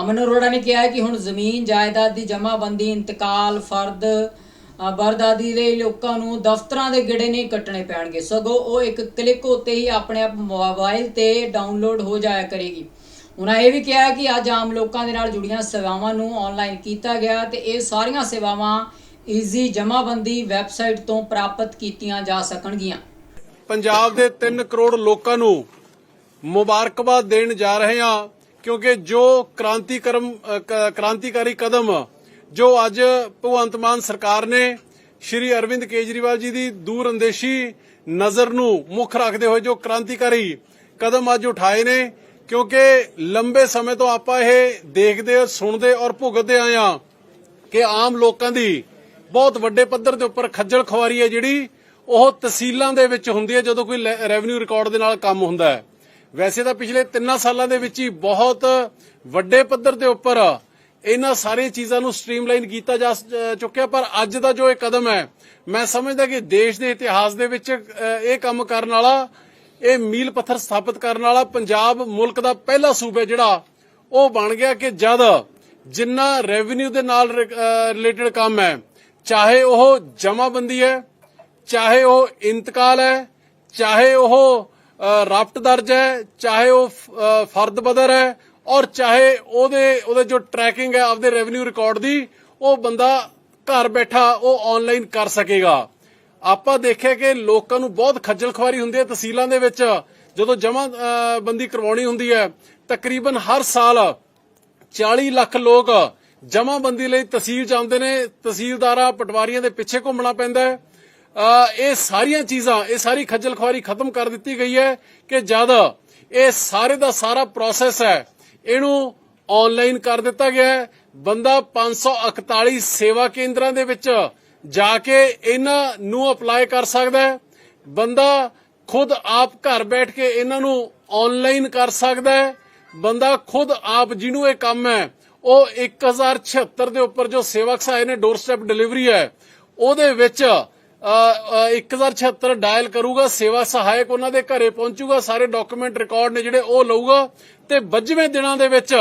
ਅਮਨ ਅਰੋੜਾ ਨੇ ਕਿਹਾ ਹੈ ਕਿ ਹੁਣ ਜ਼ਮੀਨ ਜਾਇਦਾਦ ਦੀ ਜਮ੍ਹਾਂਬੰਦੀ ਇੰਤਕਾਲ ਫਰਦ ਅ, ਬਰਦਾਦੀ ਦੇ ਲੋਕਾਂ ਨੂੰ ਦਫ਼ਤਰਾਂ ਦੇ ਗੇੜੇ ਨਹੀਂ ਕੱਟਣੇ ਪੈਣਗੇ। ਸਗੋਂ ਉਹ ਇੱਕ ਕਲਿੱਕ ਉੱਤੇ ਹੀ ਆਪਣੇ ਆਪ ਮੋਬਾਈਲ ਤੇ ਡਾਊਨਲੋਡ ਹੋ ਜਾਇਆ ਕਰੇਗੀ। ਉਹਨਾਂ ਇਹ ਵੀ ਕਿਹਾ ਕਿ ਅੱਜ ਆਮ ਲੋਕਾਂ ਦੇ ਨਾਲ ਜੁੜੀਆਂ ਸੇਵਾਵਾਂ ਨੂੰ ਆਨਲਾਈਨ ਕੀਤਾ ਗਿਆ ਤੇ ਇਹ ਸਾਰੀਆਂ ਸੇਵਾਵਾਂ ਈਜ਼ੀ ਜਮ੍ਹਾਂਬੰਦੀ ਵੈਬਸਾਈਟ ਤੋਂ ਪ੍ਰਾਪਤ ਕੀਤੀਆਂ ਜਾ ਸਕਣਗੀਆਂ। ਪੰਜਾਬ ਦੇ 3 ਕਰੋੜ ਲੋਕਾਂ ਨੂੰ ਮੁਬਾਰਕਬਾਦ ਦੇਣ ਜਾ ਰਹੇ ਹਾਂ ਕਿਉਂਕਿ ਜੋ ਕ੍ਰਾਂਤੀਕਰਮ ਅ, ਕ੍ਰਾਂਤੀਕਾਰੀ ਕਦਮ ਜੋ ਅੱਜ ਭਗਵੰਤ ਮਾਨ ਸਰਕਾਰ ਨੇ ਸ਼੍ਰੀ ਅਰਵਿੰਦ ਕੇਜਰੀਵਾਲ ਜੀ ਦੀ ਦੂਰ ਅੰਦੇਸ਼ੀ ਨਜ਼ਰ ਨੂੰ ਮੁੱਖ ਰੱਖਦੇ ਹੋਏ ਜੋ ਕ੍ਰਾਂਤੀਕਾਰੀ ਕਦਮ ਅੱਜ ਉਠਾਏ ਨੇ ਕਿਉਂਕਿ ਲੰਬੇ ਸਮੇਂ ਤੋਂ ਆਪਾਂ ਇਹ ਦੇਖਦੇ ਸੁਣਦੇ ਔਰ ਭੁਗਤਦੇ ਆਏ ਹਾਂ ਕਿ ਆਮ ਲੋਕਾਂ ਦੀ ਬਹੁਤ ਵੱਡੇ ਪੱਧਰ ਦੇ ਉੱਪਰ ਖੱਜਲ ਖੁਆਰੀ ਹੈ ਜਿਹੜੀ, ਉਹ ਤਹਿਸੀਲਾਂ ਦੇ ਵਿੱਚ ਹੁੰਦੀ ਹੈ ਜਦੋਂ ਕੋਈ ਰੈਵਨਿਊ ਰਿਕਾਰਡ ਦੇ ਨਾਲ ਕੰਮ ਹੁੰਦਾ ਹੈ। ਵੈਸੇ ਤਾਂ ਪਿਛਲੇ 3 ਸਾਲਾਂ ਦੇ ਵਿੱਚ ਹੀ ਬਹੁਤ ਵੱਡੇ ਪੱਧਰ ਦੇ ਉੱਪਰ ਇਹਨਾਂ ਸਾਰੀਆਂ ਚੀਜ਼ਾਂ ਨੂੰ ਸਟ੍ਰੀਮਲਾਈਨ ਕੀਤਾ ਜਾ ਚੁੱਕਿਆ, ਪਰ ਅੱਜ ਦਾ ਜੋ ਇਹ ਕਦਮ ਹੈ, ਮੈਂ ਸਮਝਦਾ ਕਿ ਦੇਸ਼ ਦੇ ਇਤਿਹਾਸ ਦੇ ਵਿੱਚ ਇਹ ਕੰਮ ਕਰਨ ਵਾਲਾ ਇਹ ਮੀਲ ਪੱਥਰ ਸਥਾਪਿਤ ਕਰਨ ਵਾਲਾ ਪੰਜਾਬ ਮੁਲਕ ਦਾ ਪਹਿਲਾ ਸੂਬਾ ਹੈ ਜਿਹੜਾ ਉਹ ਬਣ ਗਿਆ ਕਿ ਜਦ ਜਿੰਨਾ ਰੈਵਨਿਊ ਦੇ ਨਾਲ ਰਿਲੇਟਡ ਕੰਮ ਹੈ ਚਾਹੇ ਉਹ ਜਮਾਬੰਦੀ ਹੈ ਚਾਹੇ ਉਹ ਇੰਤਕਾਲ ਹੈ ਚਾਹੇ ਉਹ ਅ, ਰਾਫਟ ਦਰਜ ਹੈ ਚਾਹੇ ਉਹ ਫਰਦ ਬਦਰ ਹੈ ਔਰ ਚਾਹੇ ਉਹਦੇ ਉਹਦੇ ਜੋ ਟਰੈਕਿੰਗ ਹੈ ਆਪਦੇ ਰੈਵਨਿਊ ਰਿਕਾਰਡ ਦੀ ਉਹ ਬੰਦਾ ਘਰ ਬੈਠਾ ਉਹ ਆਨਲਾਈਨ ਕਰ ਸਕੇਗਾ। ਆਪਾਂ ਦੇਖਿਆ ਕਿ ਲੋਕਾਂ ਨੂੰ ਬਹੁਤ ਖੱਜਲ ਖੁਆਰੀ ਹੁੰਦੀ ਹੈ ਤਹਿਸੀਲਾਂ ਦੇ ਵਿੱਚ। ਜਦੋਂ ਜਮਾ ਬੰਦੀ ਕਰਵਾਉਣੀ ਹੁੰਦੀ ਹੈ, ਤਕਰੀਬਨ ਹਰ ਸਾਲ 40 ਲੱਖ ਲੋਕ ਜਮਾਬੰਦੀ ਲਈ ਤਹਿਸੀਲ ਜਾਂਦੇ ਨੇ। ਤਹਿਸੀਲਦਾਰਾਂ ਪਟਵਾਰੀਆਂ ਦੇ ਪਿੱਛੇ ਘੁੰਮਣਾ ਪੈਂਦਾ ਹੈ। ਇਹ ਸਾਰੀਆਂ ਚੀਜ਼ਾਂ, ਇਹ ਸਾਰੀ ਖੱਜਲ ਖੁਆਰੀ ਖਤਮ ਕਰ ਦਿੱਤੀ ਗਈ ਹੈ ਕਿ ਜਦ ਇਹ ਸਾਰੇ ਦਾ ਸਾਰਾ ਪ੍ਰੋਸੈਸ ਹੈ, ਇਹਨੂੰ ਆਨਲਾਈਨ ਕਰ ਦਿੱਤਾ ਗਿਆ ਹੈ। ਬੰਦਾ 541 ਸੇਵਾ ਕੇਂਦਰਾਂ ਦੇ ਵਿੱਚ ਜਾ ਕੇ ਇਹਨਾਂ ਨੂੰ ਅਪਲਾਈ ਕਰ ਸਕਦਾ ਹੈ। ਬੰਦਾ ਖੁਦ ਆਪ ਘਰ ਬੈਠ ਕੇ ਇਹਨਾਂ ਨੂੰ ਆਨਲਾਈਨ ਕਰ ਸਕਦਾ ਹੈ। ਬੰਦਾ ਖੁਦ ਆਪ ਜਿਹਨੂੰ ਇਹ ਕੰਮ ਹੈ ਉਹ 1076 ਦੇ ਉੱਪਰ ਜੋ ਸੇਵਕ ਸਹਾਇ ਨੇ ਡੋਰ ਸਟੈਪ ਡਿਲੀਵਰੀ ਹੈ ਉਹਦੇ ਵਿੱਚ ਅ, ਅ, 1076 ਡਾਇਲ ਕਰੂਗਾ ਸੇਵਾ ਸਹਾਇਕ ਉਹਨਾਂ ਦੇ ਘਰੇ ਪਹੁੰਚੂਗਾ ਸਾਰੇ ਡਾਕੂਮੈਂਟ ਰਿਕਾਰਡ ਨੇ ਜਿਹੜੇ ਉਹ ਲਊਗਾ ਤੇ 25ਵੇਂ ਦਿਨਾਂ ਦੇ ਵਿੱਚ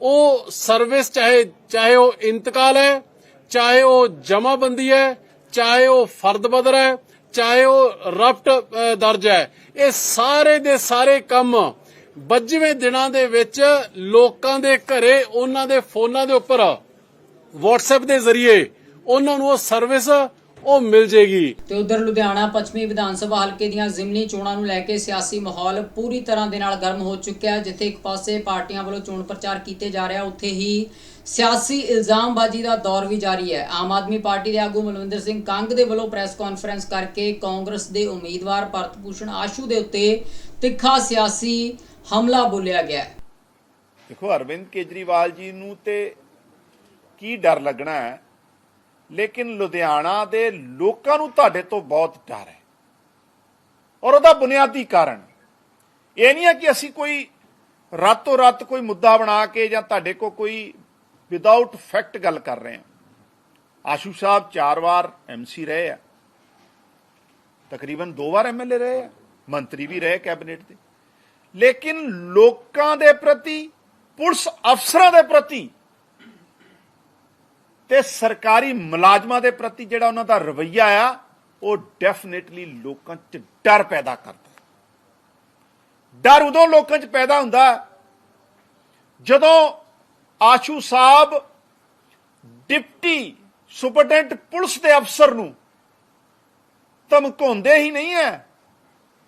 ਉਹ ਸਰਵਿਸ ਚਾਹੇ ਚਾਹੇ ਉਹ ਇੰਤਕਾਲ ਹੈ ਚਾਹੇ ਉਹ ਜਮਾਬੰਦੀ ਹੈ, ਚਾਹੇ ਉਹ ਫਰਦ ਬਦਰ ਹੈ, ਚਾਹੇ ਉਹ ਰਫਟ ਦਰਜ ਹੈ। ਇਹ ਸਾਰੇ ਦੇ ਸਾਰੇ ਕੰਮ 25ਵੇਂ ਦਿਨਾਂ ਦੇ ਵਿੱਚ ਲੋਕਾਂ ਦੇ ਘਰੇ, ਉਹਨਾਂ ਦੇ ਫੋਨਾਂ ਦੇ ਉੱਪਰ, WhatsApp ਦੇ ਜ਼ਰੀਏ, ਉਹਨਾਂ ਨੂੰ ਉਹ ਸਰਵਿਸ ਉਹ ਮਿਲ ਜੇਗੀ। ਤੇ ਉਧਰ ਲੁਧਿਆਣਾ ਪੱਛਮੀ ਵਿਧਾਨ ਸਭਾ ਹਲਕੇ ਦੀਆਂ ਜ਼ਿਮਨੀ ਚੋਣਾਂ ਨੂੰ ਲੈ ਕੇ ਸਿਆਸੀ ਮਾਹੌਲ ਪੂਰੀ ਤਰ੍ਹਾਂ ਦੇ ਨਾਲ ਗਰਮ ਹੋ ਚੁੱਕਿਆ ਹੈ ਜਿੱਥੇ ਇੱਕ ਪਾਸੇ ਪਾਰਟੀਆਂ ਵੱਲੋਂ ਚੋਣ ਪ੍ਰਚਾਰ ਕੀਤੇ ਜਾ ਰਿਹਾ ਉੱਥੇ ਹੀ ਸਿਆਸੀ ਇਲਜ਼ਾਮਬਾਜ਼ੀ ਦਾ ਦੌਰ ਵੀ ਜਾਰੀ ਹੈ। ਆਮ ਆਦਮੀ ਪਾਰਟੀ ਦੇ ਆਗੂ ਮਲਵਿੰਦਰ ਸਿੰਘ ਕੰਗ ਦੇ ਵੱਲੋਂ ਪ੍ਰੈਸ ਕਾਨਫਰੰਸ ਕਰਕੇ ਕਾਂਗਰਸ ਦੇ ਉਮੀਦਵਾਰ ਭਰਤ ਭੂਸ਼ਣ ਆਸ਼ੂ ਦੇ ਉੱਤੇ ਤਿੱਖਾ ਸਿਆਸੀ ਹਮਲਾ ਬੋਲਿਆ ਗਿਆ ਹੈ। ਦੇਖੋ ਅਰਵਿੰਦ ਕੇਜਰੀਵਾਲ ਜੀ ਨੂੰ ਤੇ ਕੀ ਡਰ ਲੱਗਣਾ ਹੈ? ਲੇਕਿਨ ਲੁਧਿਆਣਾ ਦੇ ਲੋਕਾਂ ਨੂੰ ਤੁਹਾਡੇ ਤੋਂ ਬਹੁਤ ਡਰ ਹੈ। ਔਰ ਉਹਦਾ ਬੁਨਿਆਦੀ ਕਾਰਨ ਇਹ ਨਹੀਂ ਹੈ ਕਿ ਅਸੀਂ ਕੋਈ ਰਾਤੋਂ ਰਾਤ ਕੋਈ ਮੁੱਦਾ ਬਣਾ ਕੇ ਜਾਂ ਤੁਹਾਡੇ ਕੋ ਕੋਈ ਵਿਦਆਊਟ ਫੈਕਟ ਗੱਲ ਕਰ ਰਹੇ ਹਾਂ। ਆਸ਼ੂ ਸਾਹਿਬ ਚਾਰ ਵਾਰ ਐਮਸੀ ਰਹੇ ਆ। ਤਕਰੀਬਨ ਦੋ ਵਾਰ ਐਮਐਲਏ ਰਹੇ ਆ। ਮੰਤਰੀ ਵੀ ਰਹੇ ਕੈਬਨਿਟ ਦੇ। ਲੇਕਿਨ ਲੋਕਾਂ ਦੇ ਪ੍ਰਤੀ, ਪੁਲਿਸ ਅਫਸਰਾਂ ਦੇ ਪ੍ਰਤੀ ਤੇ ਸਰਕਾਰੀ ਮੁਲਾਜ਼ਮਾਂ ਦੇ ਪ੍ਰਤੀ ਜਿਹੜਾ ਉਹਨਾਂ ਦਾ ਰਵੱਈਆ ਆ, ਉਹ ਡੈਫੀਨਿਟਲੀ ਲੋਕਾਂ 'ਚ ਡਰ ਪੈਦਾ ਕਰਦਾ ਡਰ ਉਦੋਂ ਲੋਕਾਂ 'ਚ ਪੈਦਾ ਹੁੰਦਾ ਜਦੋਂ Ashu Sahib deputy superintendent police ਦੇ ਅਫਸਰ ਨੂੰ ਧਮਕਾਉਂਦੇ ਹੀ ਨਹੀਂ ਹੈ।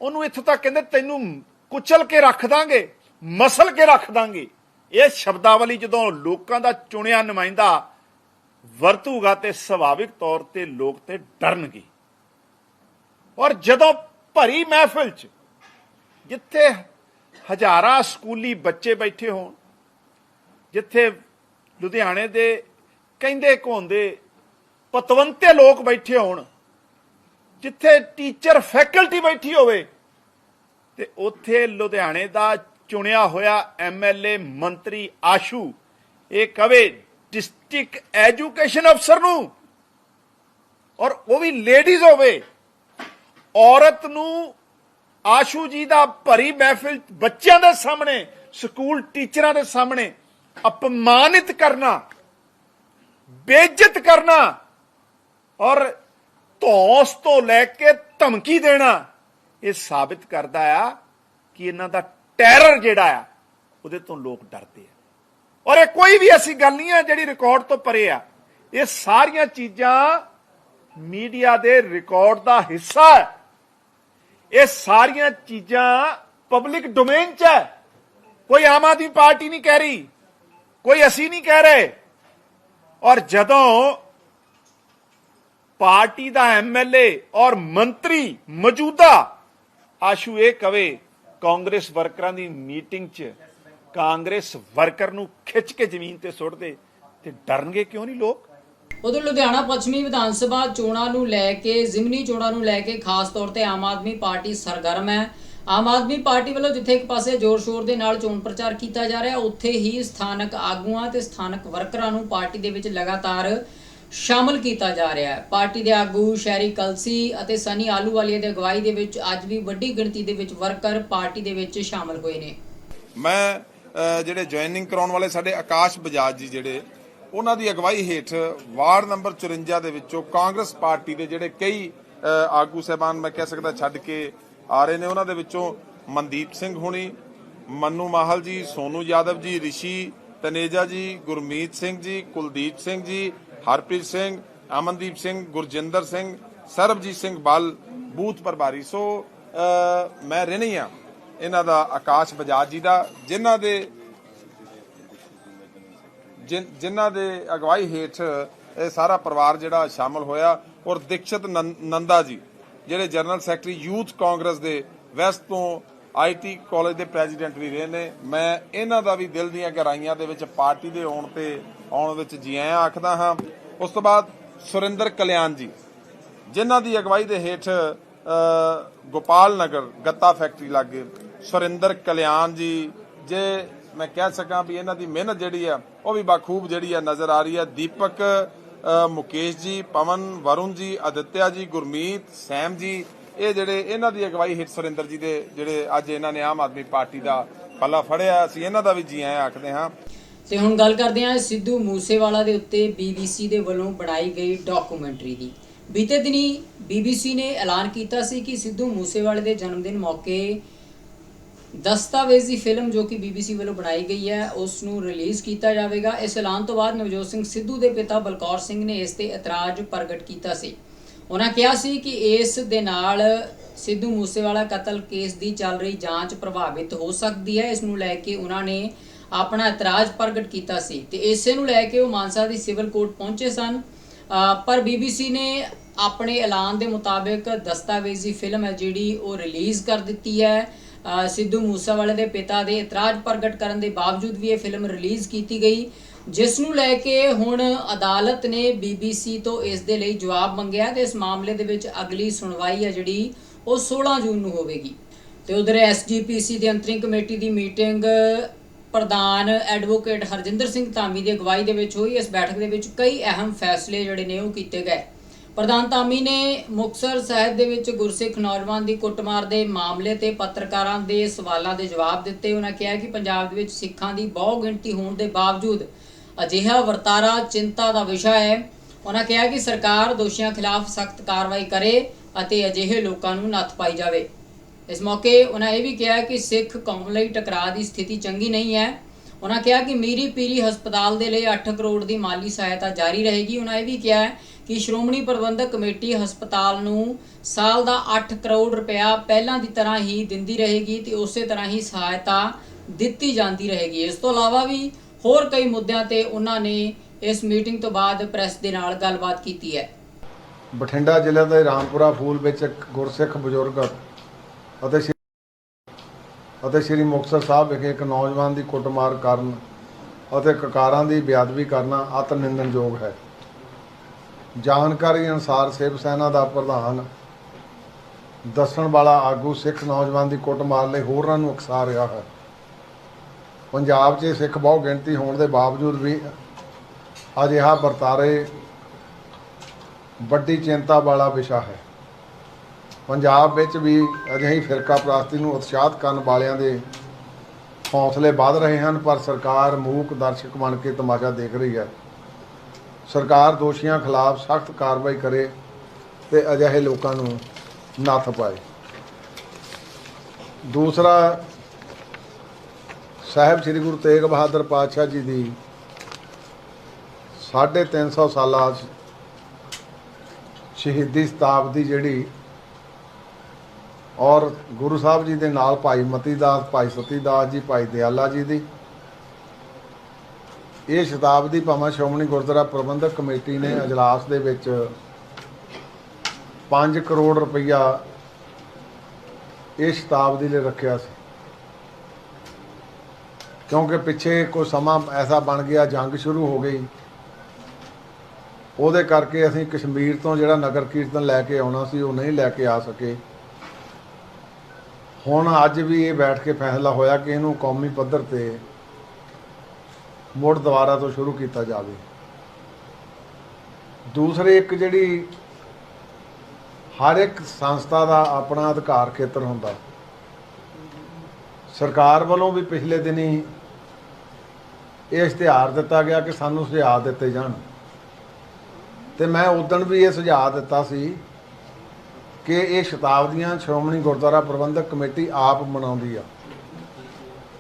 ਉਹਨੂੰ ਇੱਥੋਂ ਤੱਕ ਕਹਿੰਦੇ, ਤੈਨੂੰ ਕੁਚਲ ਕੇ ਰੱਖ ਦਾਂਗੇ, ਮਸਲ ਕੇ ਰੱਖ ਦਾਂਗੇ। ਇਹ ਸ਼ਬਦਾਵਲੀ ਜਦੋਂ ਲੋਕਾਂ ਦਾ ਚੁਣਿਆ ਨੁਮਾਇੰਦਾ ਵਰਤੂਗਾ ਤੇ ਸੁਭਾਵਿਕ ਤੌਰ ਤੇ ਲੋਕ ਤੇ ਡਰਨਗੇ। ਔਰ ਜਦੋਂ ਭਰੀ ਮਹਿਫਿਲ 'ਚ ਜਿੱਥੇ ਹਜ਼ਾਰਾਂ ਸਕੂਲੀ ਬੱਚੇ ਬੈਠੇ ਹੋਣ, ਜਿੱਥੇ ਲੁਧਿਆਣੇ ਦੇ ਕਹਿੰਦੇ ਘੋਂਦੇ ਪਤਵੰਤੇ ਲੋਕ ਬੈਠੇ ਹੋਣ, ਜਿੱਥੇ ਟੀਚਰ ਫੈਕਲਟੀ ਬੈਠੀ ਹੋਵੇ, ਤੇ ਉੱਥੇ ਲੁਧਿਆਣੇ ਦਾ ਚੁਣਿਆ ਹੋਇਆ ਐਮਐਲਏ ਮੰਤਰੀ ਆਸ਼ੂ, ਇਹ ਕਵੇ ਡਿਸਟ੍ਰਿਕਟ ਐਜੂਕੇਸ਼ਨ ਅਫਸਰ ਨੂੰ ਔਰ ਉਹ ਵੀ ਲੇਡੀਜ਼ ਹੋਵੇ, ਔਰਤ ਨੂੰ ਆਸ਼ੂ ਜੀ ਦਾ ਭਰੀ ਮਹਿਫਿਲ ਬੱਚਿਆਂ ਦੇ ਸਾਹਮਣੇ, ਸਕੂਲ ਟੀਚਰਾਂ ਦੇ ਸਾਹਮਣੇ ਅਪਮਾਨਿਤ ਕਰਨਾ, ਬੇਇੱਜ਼ਤ ਕਰਨਾ ਔਰ ਧੌਸ ਤੋਂ ਲੈ ਕੇ ਧਮਕੀ ਦੇਣਾ, ਇਹ ਸਾਬਿਤ ਕਰਦਾ ਆ ਕਿ ਇਹਨਾਂ ਦਾ ਟੈਰਰ ਜਿਹੜਾ ਆ, ਉਹਦੇ ਤੋਂ ਲੋਕ ਡਰਦੇ ਆ। ਔਰ ਇਹ ਕੋਈ ਵੀ ਐਸੀ ਗੱਲ ਨਹੀਂ ਹੈ ਜਿਹੜੀ ਰਿਕਾਰਡ ਤੋਂ ਪਰੇ ਆ। ਇਹ ਸਾਰੀਆਂ ਚੀਜ਼ਾਂ ਮੀਡੀਆ ਦੇ ਰਿਕਾਰਡ ਦਾ ਹਿੱਸਾ ਹੈ। ਇਹ ਸਾਰੀਆਂ ਚੀਜ਼ਾਂ ਪਬਲਿਕ ਡੋਮੇਨ 'ਚ ਹੈ। ਕੋਈ ਆਮ ਆਦਮੀ ਪਾਰਟੀ ਨਹੀਂ ਕਹਿ ਰਹੀ, ਕੋਈ ਅਸੀਂ ਨਹੀਂ ਕਹਿ ਰਹੇ। ਔਰ ਜਦੋਂ ਪਾਰਟੀ ਦਾ ਐਮਐਲਏ ਔਰ ਮੰਤਰੀ ਮੌਜੂਦਾ, ਆਸ਼ੂ ਇਹ ਕਵੇ ਕਾਂਗਰਸ ਵਰਕਰਾਂ ਦੀ ਮੀਟਿੰਗ 'ਚ ਕਾਂਗਰਸ ਵਰਕਰ ਨੂੰ ਖਿੱਚ ਕੇ ਜ਼ਮੀਨ ਤੇ ਸੁੱਟ ਦੇ ਤੇ ਡਰਨਗੇ ਕਿਉਂ ਨਹੀਂ ਲੋਕ? ਉਧਰ ਲੁਧਿਆਣਾ ਪੱਛਮੀ ਵਿਧਾਨ ਸਭਾ ਚੋਣਾਂ ਨੂੰ ਲੈ ਕੇ ਜ਼ਿਮਨੀ ਚੋਣਾਂ ਨੂੰ ਲੈ ਕੇ ਖਾਸ ਤੌਰ ਤੇ ਆਮ ਆਦਮੀ ਪਾਰਟੀ ਸਰਗਰਮ ਹੈ। ਆਮ ਆਦਮੀ ਪਾਰਟੀ ਵੱਲੋਂ ਜਿੱਥੇ ਇੱਕ ਪਾਸੇ ਜ਼ੋਰ-ਸ਼ੋਰ ਦੇ ਨਾਲ ਚੋਣ ਪ੍ਰਚਾਰ ਕੀਤਾ ਜਾ ਰਿਹਾ ਉੱਥੇ ਹੀ ਸਥਾਨਕ ਆਗੂਆਂ ਤੇ ਸਥਾਨਕ ਵਰਕਰਾਂ ਨੂੰ ਪਾਰਟੀ ਦੇ ਵਿੱਚ ਲਗਾਤਾਰ ਸ਼ਾਮਲ ਕੀਤਾ ਜਾ ਰਿਹਾ ਹੈ। ਪਾਰਟੀ ਦੇ ਆਗੂ ਸ਼ਹਿਰੀ ਕਲਸੀ ਅਤੇ ਸਨੀ ਆਲੂਵਾਲੀਆ ਦੀ ਅਗਵਾਈ ਦੇ ਵਿੱਚ ਅੱਜ ਵੀ ਵੱਡੀ ਗਿਣਤੀ ਦੇ ਵਿੱਚ ਵਰਕਰ ਪਾਰਟੀ ਦੇ ਵਿੱਚ ਸ਼ਾਮਲ ਹੋਏ ਨੇ। ਮੈਂ ਜਿਹੜੇ ਜੁਆਇਨਿੰਗ ਕਰਾਉਣ ਵਾਲੇ ਸਾਡੇ ਆਕਾਸ਼ ਬਜਾਜ ਜੀ ਜਿਹੜੇ, ਉਹਨਾਂ ਦੀ ਅਗਵਾਈ ਹੇਠ ਵਾਰਡ ਨੰਬਰ 54 ਦੇ ਵਿੱਚੋਂ ਕਾਂਗਰਸ ਪਾਰਟੀ ਦੇ ਜਿਹੜੇ ਕਈ ਆਗੂ ਸਹਿਬਾਨ ਮੈਂ ਕਹਿ ਸਕਦਾ ਛੱਡ ਕੇ ਆ ਰਹੇ ਨੇ, ਉਹਨਾਂ ਦੇ ਵਿੱਚੋਂ ਮਨਦੀਪ ਸਿੰਘ ਹੁਣੀ, ਮੰਨੂ ਮਾਹਲ ਜੀ, ਸੋਨੂ ਯਾਦਵ ਜੀ, ਰਿਸ਼ੀ ਤਨੇਜਾ ਜੀ, ਗੁਰਮੀਤ ਸਿੰਘ ਜੀ, ਕੁਲਦੀਪ ਸਿੰਘ ਜੀ, ਹਰਪ੍ਰੀਤ ਸਿੰਘ, ਅਮਨਦੀਪ ਸਿੰਘ, ਗੁਰਜਿੰਦਰ ਸਿੰਘ, ਸਰਬਜੀਤ ਸਿੰਘ ਬਲ, ਬੂਥ ਪ੍ਰਭਾਰੀ। ਸੋ ਮੈਂ ਰਹਿਣੀ ਆ ਇਹਨਾਂ ਦਾ ਆਕਾਸ਼ ਬਜਾਜ ਜੀ ਦਾ, ਜਿਨ੍ਹਾਂ ਦੇ ਜਿਨ੍ਹਾਂ ਦੇ ਅਗਵਾਈ ਹੇਠ ਇਹ ਸਾਰਾ ਪਰਿਵਾਰ ਜਿਹੜਾ ਸ਼ਾਮਲ ਹੋਇਆ, ਔਰ ਦੀਕਸ਼ਤ ਨੰ- ਨੰਦਾ ਜੀ, ਜਿਹੜੇ ਜਨਰਲ ਸੈਕਟਰੀ ਯੂਥ ਕਾਂਗਰਸ ਦੇ ਵੈਸਟ ਤੋਂ ਆਈਟੀ ਕਾਲਜ ਦੇ ਪ੍ਰੈਜ਼ੀਡੈਂਟ ਵੀ ਰਹੇ ਨੇ। ਮੈਂ ਇਹਨਾਂ ਦਾ ਵੀ ਦਿਲ ਦੀਆਂ ਗਹਿਰਾਈਆਂ ਦੇ ਵਿੱਚ ਪਾਰਟੀ ਦੇ ਆਉਣ ਤੇ ਆਉਣ ਵਿੱਚ ਜੀ ਆਇਆਂ ਆਖਦਾ ਹਾਂ। ਉਸ ਤੋਂ ਬਾਅਦ ਸੁਰਿੰਦਰ ਕਲਿਆਣ ਜੀ, ਜਿਨ੍ਹਾਂ ਦੀ ਅਗਵਾਈ ਦੇ ਹੇਠ ਗੋਪਾਲ ਨਗਰ ਗੱਤਾ ਫੈਕਟਰੀ ਲਾਗੇ। ਸੁਰਿੰਦਰ ਕਲਿਆਣ ਜੀ, ਜੇ ਮੈਂ ਕਹਿ ਸਕਾਂ ਵੀ ਇਹਨਾਂ ਦੀ ਮਿਹਨਤ ਜਿਹੜੀ ਆ, ਉਹ ਵੀ ਬਾਖੂਬ ਜਿਹੜੀ ਆ ਨਜ਼ਰ ਆ ਰਹੀ ਆ। ਦੀਪਕ ਮੁਕੇਸ਼ ਜੀ, ਪਵਨ, ਵਰੁਣ ਜੀ, ਅਦਿੱਤਿਆ ਜੀ, ਗੁਰਮੀਤ, ਸੈਮ ਜੀ, ਇਹ ਜਿਹੜੇ ਇਹਨਾਂ ਦੀ ਅਗਵਾਈ ਹੇਠ ਸੁਰਿੰਦਰ ਜੀ ਦੇ ਜਿਹੜੇ ਅੱਜ ਇਹਨਾਂ ਨੇ ਆਮ ਆਦਮੀ ਪਾਰਟੀ ਦਾ ਪੱਲਾ ਫੜਿਆ, ਅਸੀਂ ਇਹਨਾਂ ਦਾ ਵੀ ਜੀ ਆਇਆਂ ਆਖਦੇ ਹਾਂ। ਤੇ ਹੁਣ ਗੱਲ ਕਰਦੇ ਹਾਂ ਸਿੱਧੂ ਮੂਸੇਵਾਲਾ ਦੇ ਉੱਤੇ BBC ਦੇ ਵੱਲੋਂ ਬਣਾਈ ਗਈ ਡਾਕੂਮੈਂਟਰੀ ਦੀ। ਬੀਤੇ ਦਿਨੀ BBC ਨੇ ਐਲਾਨ ਕੀਤਾ ਸੀ ਕਿ ਸਿੱਧੂ ਮੂਸੇਵਾਲੇ ਦੇ ਜਨਮ ਦਿਨ ਮੌਕੇ ਦਸਤਾਵੇਜ਼ੀ ਫਿਲਮ ਜੋ ਕਿ BBC ਵੱਲੋਂ ਬਣਾਈ ਗਈ ਹੈ ਉਸ ਨੂੰ ਰਿਲੀਜ਼ ਕੀਤਾ ਜਾਵੇਗਾ। ਇਸ ਐਲਾਨ ਤੋਂ ਬਾਅਦ ਨਵਜੋਤ ਸਿੰਘ ਸਿੱਧੂ ਦੇ ਪਿਤਾ ਬਲਕੌਰ ਸਿੰਘ ਨੇ ਇਸ ਤੇ ਇਤਰਾਜ਼ ਪ੍ਰਗਟ ਕੀਤਾ ਸੀ। ਉਹਨਾਂ ਕਿਹਾ ਸੀ ਕਿ ਇਸ ਦੇ ਨਾਲ ਸਿੱਧੂ ਮੂਸੇਵਾਲਾ ਕਤਲ ਕੇਸ ਦੀ ਚੱਲ ਰਹੀ ਜਾਂਚ ਪ੍ਰਭਾਵਿਤ ਹੋ ਸਕਦੀ ਹੈ। ਇਸ ਨੂੰ ਲੈ ਕੇ ਉਹਨਾਂ ਨੇ ਆਪਣਾ ਇਤਰਾਜ਼ ਪ੍ਰਗਟ ਕੀਤਾ ਸੀ ਤੇ ਇਸੇ ਨੂੰ ਲੈ ਕੇ ਉਹ ਮਾਨਸਾ ਦੀ ਸਿਵਲ ਕੋਰਟ ਪਹੁੰਚੇ ਸਨ। ਅ, ਪਰ BBC ਨੇ ਆਪਣੇ ਐਲਾਨ ਦੇ ਮੁਤਾਬਿਕ ਦਸਤਾਵੇਜ਼ੀ ਫਿਲਮ ਹੈ ਜਿਹੜੀ ਉਹ ਰਿਲੀਜ਼ ਕਰ ਦਿੱਤੀ ਹੈ। ਸਿੱਧੂ ਮੂਸੇਵਾਲੇ ਦੇ ਪਿਤਾ ਦੇ ਇਤਰਾਜ਼ ਪ੍ਰਗਟ ਕਰਨ ਦੇ ਬਾਵਜੂਦ ਵੀ ਇਹ ਫਿਲਮ ਰਿਲੀਜ਼ ਕੀਤੀ ਗਈ, ਜਿਸ ਨੂੰ ਲੈ ਕੇ ਹੁਣ ਅਦਾਲਤ ਨੇ BBC ਤੋਂ ਇਸ ਦੇ ਲਈ ਜਵਾਬ ਮੰਗਿਆ ਤੇ ਇਸ ਮਾਮਲੇ ਦੇ ਵਿੱਚ ਅਗਲੀ ਸੁਣਵਾਈ ਹੈ ਜਿਹੜੀ ਉਹ 16 ਜੂਨ ਨੂੰ ਹੋਵੇਗੀ। ਤੇ ਉਧਰ ਐਸਜੀਪੀਸੀ ਦੀ ਅੰਤਰਿੰਗ ਕਮੇਟੀ ਦੀ ਮੀਟਿੰਗ ਪ੍ਰਧਾਨ ਐਡਵੋਕੇਟ ਹਰਜਿੰਦਰ ਸਿੰਘ ਧਾਮੀ ਦੀ ਅਗਵਾਈ ਦੇ ਵਿੱਚ ਹੋਈ। ਇਸ ਬੈਠਕ ਦੇ ਵਿੱਚ ਕਈ ਅਹਿਮ ਫੈਸਲੇ ਜਿਹੜੇ ਨੇ ਉਹ ਕੀਤੇ ਗਏ। ਪ੍ਰਧਾਨ ਧਾਮੀ ਨੇ ਮੁਕਤਸਰ ਸਾਹਿਬ ਦੇ ਵਿੱਚ ਗੁਰਸਿੱਖ ਨੌਜਵਾਨ ਦੀ ਕੁੱਟਮਾਰ ਦੇ ਮਾਮਲੇ ਤੇ ਪੱਤਰਕਾਰਾਂ ਦੇ ਸਵਾਲਾਂ ਦੇ ਜਵਾਬ ਦਿੱਤੇ। ਉਹਨਾਂ ਕਿਹਾ ਕਿ ਪੰਜਾਬ ਦੇ ਵਿੱਚ ਸਿੱਖਾਂ ਦੀ ਬਹੁ ਗਿਣਤੀ ਹੋਣ ਦੇ ਬਾਵਜੂਦ ਅਜਿਹਾ ਵਰਤਾਰਾ ਚਿੰਤਾ ਦਾ ਵਿਸ਼ਾ ਹੈ। ਉਹਨਾਂ ਕਿਹਾ ਕਿ ਸਰਕਾਰ ਦੋਸ਼ੀਆਂ ਖਿਲਾਫ ਸਖਤ ਕਾਰਵਾਈ ਕਰੇ ਅਤੇ ਅਜਿਹੇ ਲੋਕਾਂ ਨੂੰ ਨੱਥ ਪਾਈ ਜਾਵੇ। ਇਸ ਮੌਕੇ ਉਹਨਾਂ ਇਹ ਵੀ ਕਿਹਾ ਕਿ ਸਿੱਖ ਕੌਮ ਲਈ ਟਕਰਾਅ ਦੀ ਸਥਿਤੀ ਚੰਗੀ ਨਹੀਂ ਹੈ। ਉਹਨਾਂ ਕਿਹਾ ਕਿ ਮੀਰੀ ਪੀਰੀ ਹਸਪਤਾਲ ਦੇ ਲਈ 8 ਕਰੋੜ ਦੀ ਮਾਲੀ ਸਹਾਇਤਾ ਜਾਰੀ ਰਹੇਗੀ। ਉਹਨਾਂ ਇਹ ਵੀ ਕਿਹਾ ਕਿ ਸ਼੍ਰੋਮਣੀ ਪ੍ਰਬੰਧਕ ਕਮੇਟੀ ਹਸਪਤਾਲ ਨੂੰ ਸਾਲ ਦਾ 8 ਕਰੋੜ ਰੁਪਇਆ ਪਹਿਲਾਂ ਦੀ ਤਰ੍ਹਾਂ ਹੀ ਦਿੰਦੀ ਰਹੇਗੀ ਤੇ ਉਸੇ ਤਰ੍ਹਾਂ ਹੀ ਸਹਾਇਤਾ ਦਿੱਤੀ ਜਾਂਦੀ ਰਹੇਗੀ। ਇਸ ਤੋਂ ਇਲਾਵਾ ਵੀ ਹੋਰ ਕਈ ਮੁੱਦਿਆਂ ਤੇ ਉਹਨਾਂ ਨੇ ਇਸ ਮੀਟਿੰਗ ਤੋਂ ਬਾਅਦ ਪ੍ਰੈਸ ਦੇ ਨਾਲ ਗੱਲਬਾਤ ਕੀਤੀ ਹੈ। ਬਠਿੰਡਾ ਜ਼ਿਲ੍ਹੇ ਦੇ ਰਾਮਪੁਰਾ ਫੂਲ ਵਿੱਚ ਇੱਕ ਗੁਰਸਿੱਖ ਬਜ਼ੁਰਗ ਅਤੇ ਸ਼੍ਰੀ ਅਤੇ ਸ੍ਰੀ ਮੁਕਤਸਰ ਸਾਹਿਬ ਵਿਖੇ ਇੱਕ ਨੌਜਵਾਨ ਦੀ ਕੁੱਟਮਾਰ ਕਰਨ ਅਤੇ ਕਕਾਰਾਂ ਦੀ ਬੇਅਦਬੀ ਕਰਨਾ ਅਤ ਨਿੰਦਣਯੋਗ ਹੈ। ਜਾਣਕਾਰੀ ਅਨੁਸਾਰ ਸਿਵ ਸੈਨਾ ਦਾ ਪ੍ਰਧਾਨ ਦੱਸਣ ਵਾਲਾ ਆਗੂ ਸਿੱਖ ਨੌਜਵਾਨ ਦੀ ਕੁੱਟਮਾਰ ਲਈ ਹੋਰਨਾਂ ਨੂੰ ਉਕਸਾ ਰਿਹਾ ਹੈ। ਪੰਜਾਬ 'ਚ ਸਿੱਖ ਬਹੁ ਗਿਣਤੀ ਹੋਣ ਦੇ ਬਾਵਜੂਦ ਵੀ ਅਜਿਹਾ ਵਰਤਾਰੇ ਵੱਡੀ ਚਿੰਤਾ ਵਾਲਾ ਵਿਸ਼ਾ ਹੈ। ਪੰਜਾਬ ਵਿੱਚ ਵੀ ਅਜਿਹੀ ਫਿਰਕਾ ਪ੍ਰਾਸਤੀ ਨੂੰ ਉਤਸ਼ਾਹਤ ਕਰਨ ਵਾਲਿਆਂ ਦੇ ਹੌਸਲੇ ਵਧ ਰਹੇ ਹਨ, ਪਰ ਸਰਕਾਰ ਮੂਕ ਦਰਸ਼ਕ ਬਣ ਕੇ ਤਮਾਸ਼ਾ ਦੇਖ ਰਹੀ ਹੈ। ਸਰਕਾਰ ਦੋਸ਼ੀਆਂ ਖਿਲਾਫ ਸਖਤ ਕਾਰਵਾਈ ਕਰੇ ਤੇ ਅਜਿਹੇ ਲੋਕਾਂ ਨੂੰ ਨੱਥ ਪਾਏ। ਦੂਸਰਾ, ਸਾਹਿਬ ਸ੍ਰੀ ਗੁਰੂ ਤੇਗ ਬਹਾਦਰ ਪਾਤਸ਼ਾਹ ਜੀ ਦੀ 350 ਸਾਲਾ ਸ਼ਹੀਦੀ ਸ਼ਤਾਬਦੀ ਜਿਹੜੀ ਔਰ ਗੁਰੂ ਸਾਹਿਬ ਜੀ ਦੇ ਨਾਲ ਭਾਈ ਮਤੀ ਦਾਸ ਭਾਈ ਸਤੀ ਦਾਸ ਜੀ, ਭਾਈ ਦਿਆਲਾ ਜੀ ਦੀ ਇਹ ਸ਼ਤਾਬਦੀ ਭਾਵਾਂ ਸ਼੍ਰੋਮਣੀ ਗੁਰਦੁਆਰਾ ਪ੍ਰਬੰਧਕ ਕਮੇਟੀ ਨੇ ਅਜਲਾਸ ਦੇ ਵਿੱਚ 5 ਕਰੋੜ ਰੁਪਈਆ ਇਹ ਸ਼ਤਾਬਦੀ ਲਈ ਰੱਖਿਆ ਸੀ। ਕਿਉਂਕਿ ਪਿੱਛੇ ਕੋਈ ਸਮਾਂ ਐਸਾ ਬਣ ਗਿਆ, ਜੰਗ ਸ਼ੁਰੂ ਹੋ ਗਈ। ਉਹਦੇ ਕਰਕੇ ਅਸੀਂ ਕਸ਼ਮੀਰ ਤੋਂ ਜਿਹੜਾ ਨਗਰ ਕੀਰਤਨ ਲੈ ਕੇ ਆਉਣਾ ਸੀ, ਉਹ ਨਹੀਂ ਲੈ ਕੇ ਆ ਸਕੇ। ਹੁਣ ਅੱਜ ਵੀ ਇਹ ਬੈਠ ਕੇ ਫੈਸਲਾ ਹੋਇਆ ਕਿ ਇਹਨੂੰ ਕੌਮੀ ਪੱਧਰ ਤੇ ਮੁੜ ਦੁਬਾਰਾ ਤੋਂ ਸ਼ੁਰੂ ਕੀਤਾ ਜਾਵੇ। ਦੂਸਰੇ ਇੱਕ ਜਿਹੜੀ ਹਰ ਇੱਕ ਸੰਸਥਾ ਦਾ ਆਪਣਾ ਅਧਿਕਾਰ ਖੇਤਰ ਹੁੰਦਾ। ਸਰਕਾਰ ਵੱਲੋਂ ਵੀ ਪਿਛਲੇ ਦਿਨੀ ਇਹ ਇਸ਼ਤਿਹਾਰ ਦਿੱਤਾ ਗਿਆ ਕਿ ਸਾਨੂੰ ਸੁਝਾਅ ਦਿੱਤੇ ਜਾਣ। ਤੇ ਮੈਂ ਉਦੋਂ ਵੀ ਇਹ ਸੁਝਾਅ ਦਿੱਤਾ ਸੀ ਕਿ ਇਹ ਸ਼ਤਾਬਦੀਆਂ ਸ਼੍ਰੋਮਣੀ ਗੁਰਦੁਆਰਾ ਪ੍ਰਬੰਧਕ ਕਮੇਟੀ ਆਪ ਮਨਾਉਂਦੀ ਆ।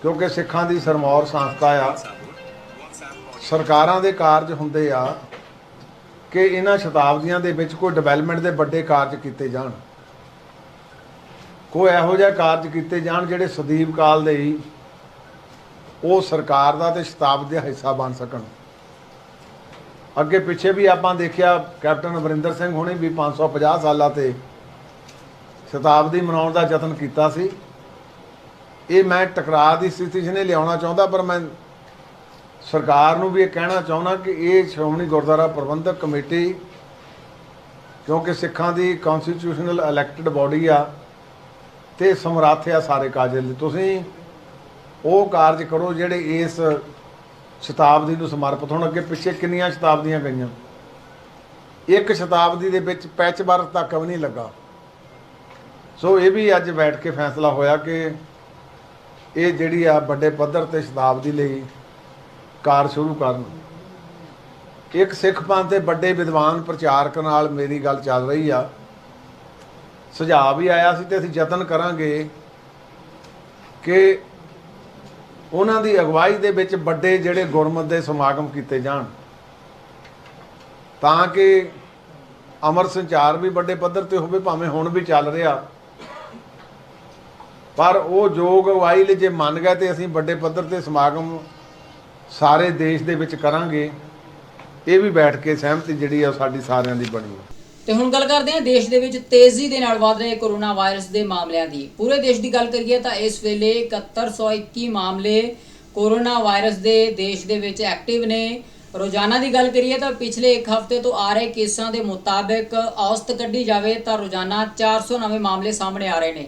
ਕਿਉਂਕਿ ਸਿੱਖਾਂ ਦੀ ਸਰਮੌਰ ਸੰਸਥਾ ਆ। ਸਰਕਾਰਾਂ ਦੇ ਕਾਰਜ ਹੁੰਦੇ ਆ ਕਿ ਇਹਨਾਂ ਸ਼ਤਾਬਦੀਆਂ ਦੇ ਵਿੱਚ ਕੋਈ ਡਿਵੈਲਪਮੈਂਟ ਦੇ ਵੱਡੇ ਕਾਰਜ ਕੀਤੇ ਜਾਣ। ਕੋਈ ਇਹੋ ਜਿਹਾ ਕਾਰਜ ਕੀਤੇ ਜਾਣ ਜਿਹੜੇ ਸਦੀਵ ਕਾਲ ਦੇ ਹੀ ਉਹ ਸਰਕਾਰ ਦਾ ਤੇ ਸ਼ਤਾਬਦੀ ਦਾ ਹਿੱਸਾ ਬਣ ਸਕਣ। ਅੱਗੇ ਪਿੱਛੇ ਵੀ ਆਪਾਂ ਦੇਖਿਆ ਕੈਪਟਨ ਅਮਰਿੰਦਰ ਸਿੰਘ ਹੁਣੇ ਵੀ 550 ਸਾਲਾਂ ਤੇ ਸ਼ਤਾਬਦੀ ਮਨਾਉਣ ਦਾ ਯਤਨ ਕੀਤਾ ਸੀ। ਇਹ ਮੈਂ ਟਕਰਾਅ ਦੀ ਸਥਿਤੀ 'ਚ ਨਹੀਂ ਲਿਆਉਣਾ ਚਾਹੁੰਦਾ, ਪਰ ਮੈਂ ਸਰਕਾਰ ਨੂੰ ਵੀ ਇਹ ਕਹਿਣਾ ਚਾਹੁੰਦਾ ਕਿ ਇਹ ਸ਼੍ਰੋਮਣੀ ਗੁਰਦੁਆਰਾ ਪ੍ਰਬੰਧਕ ਕਮੇਟੀ, ਕਿਉਂਕਿ ਸਿੱਖਾਂ ਦੀ ਕਨਸਟੀਟਿਊਸ਼ਨਲ ਇਲੈਕਟਿਡ ਬਾਡੀ ਆ, ਤੇ ਸਮਰੱਥ ਆ ਸਾਰੇ ਕਾਜ ਲਈ ਤੁਸੀਂ ਉਹ ਕਾਰਜ ਕਰੋ ਜਿਹੜੇ ਇਸ ਸ਼ਤਾਬਦੀ ਨੂੰ ਸਮਰਪਿਤ ਹੋਣ। ਅੱਗੇ ਪਿੱਛੇ ਕਿੰਨੀਆਂ ਸ਼ਤਾਬਦੀਆਂ ਗਈਆਂ? ਇੱਕ ਸ਼ਤਾਬਦੀ ਦੇ ਵਿੱਚ ਪੈਚ ਵਰਕ ਤੱਕ ਵੀ ਨਹੀਂ ਲੱਗਾ। ਸੋ ਇਹ ਵੀ ਅੱਜ ਬੈਠ ਕੇ ਫੈਸਲਾ ਹੋਇਆ ਕਿ ਇਹ ਜਿਹੜੀ ਆ ਵੱਡੇ ਪੱਧਰ ਤੇ ਸ਼ਤਾਬਦੀ ਲਈ ਕਾਰ ਸ਼ੁਰੂ ਕਰਨ। ਇੱਕ ਸਿੱਖ ਪੰਥ ਦੇ ਵੱਡੇ ਵਿਦਵਾਨ ਪ੍ਰਚਾਰਕ ਨਾਲ ਮੇਰੀ ਗੱਲ ਚੱਲ ਰਹੀ ਆ। ਸੁਝਾਅ ਵੀ ਆਇਆ ਸੀ ਤੇ ਅਸੀਂ ਯਤਨ ਕਰਾਂਗੇ ਕਿ ਉਹਨਾਂ ਦੀ ਅਗਵਾਈ ਦੇ ਵਿੱਚ ਵੱਡੇ ਜਿਹੜੇ ਗੁਰਮਤ ਦੇ ਸਮਾਗਮ ਕੀਤੇ ਜਾਣ। ਤਾਂ ਕਿ ਅਮਰ ਸੰਚਾਰ ਵੀ ਵੱਡੇ ਪੱਧਰ ਤੇ ਹੋਵੇ, ਭਾਵੇਂ ਹੁਣ ਵੀ ਚੱਲ ਰਿਹਾ। ਪਰ ਉਹ ਯੋਗ ਅਗਵਾਈ ਲਈ ਜੇ ਮੰਨ ਗਏ ਤੇ ਅਸੀਂ ਵੱਡੇ ਪੱਧਰ ਤੇ ਸਮਾਗਮ ਸਾਰੇ ਦੇਸ਼ ਦੇ ਵਿੱਚ ਕਰਾਂਗੇ, ਇਹ ਵੀ ਬੈਠ ਕੇ ਸਹਿਮਤੀ ਜਿਹੜੀ ਆ ਸਾਡੀ ਸਾਰਿਆਂ ਦੀ ਬਣੀ ਹੈ ਤੇ ਹੁਣ ਗੱਲ ਕਰਦੇ ਹਾਂ ਦੇਸ਼ ਦੇ ਵਿੱਚ ਤੇਜ਼ੀ ਦੇ ਨਾਲ ਵਧ ਰਹੇ ਕੋਰੋਨਾ ਵਾਇਰਸ ਦੇ ਮਾਮਲਿਆਂ ਦੀ। ਪੂਰੇ ਦੇਸ਼ ਦੀ ਗੱਲ ਕਰੀਏ ਤਾਂ ਇਸ ਵੇਲੇ 7121 ਮਾਮਲੇ ਕੋਰੋਨਾ ਵਾਇਰਸ ਦੇ ਦੇਸ਼ ਦੇ ਵਿੱਚ ਐਕਟਿਵ ਨੇ। ਰੋਜ਼ਾਨਾ ਦੀ ਗੱਲ ਕਰੀਏ ਤਾਂ ਪਿਛਲੇ ਇੱਕ ਹਫ਼ਤੇ ਤੋਂ ਆ ਰਹੇ ਕੇਸਾਂ ਦੇ ਮੁਤਾਬਕ ਔਸਤ ਕੱਢੀ ਜਾਵੇ ਤਾਂ ਰੋਜ਼ਾਨਾ 400 ਨਵੇਂ ਮਾਮਲੇ ਸਾਹਮਣੇ ਆ ਰਹੇ ਨੇ।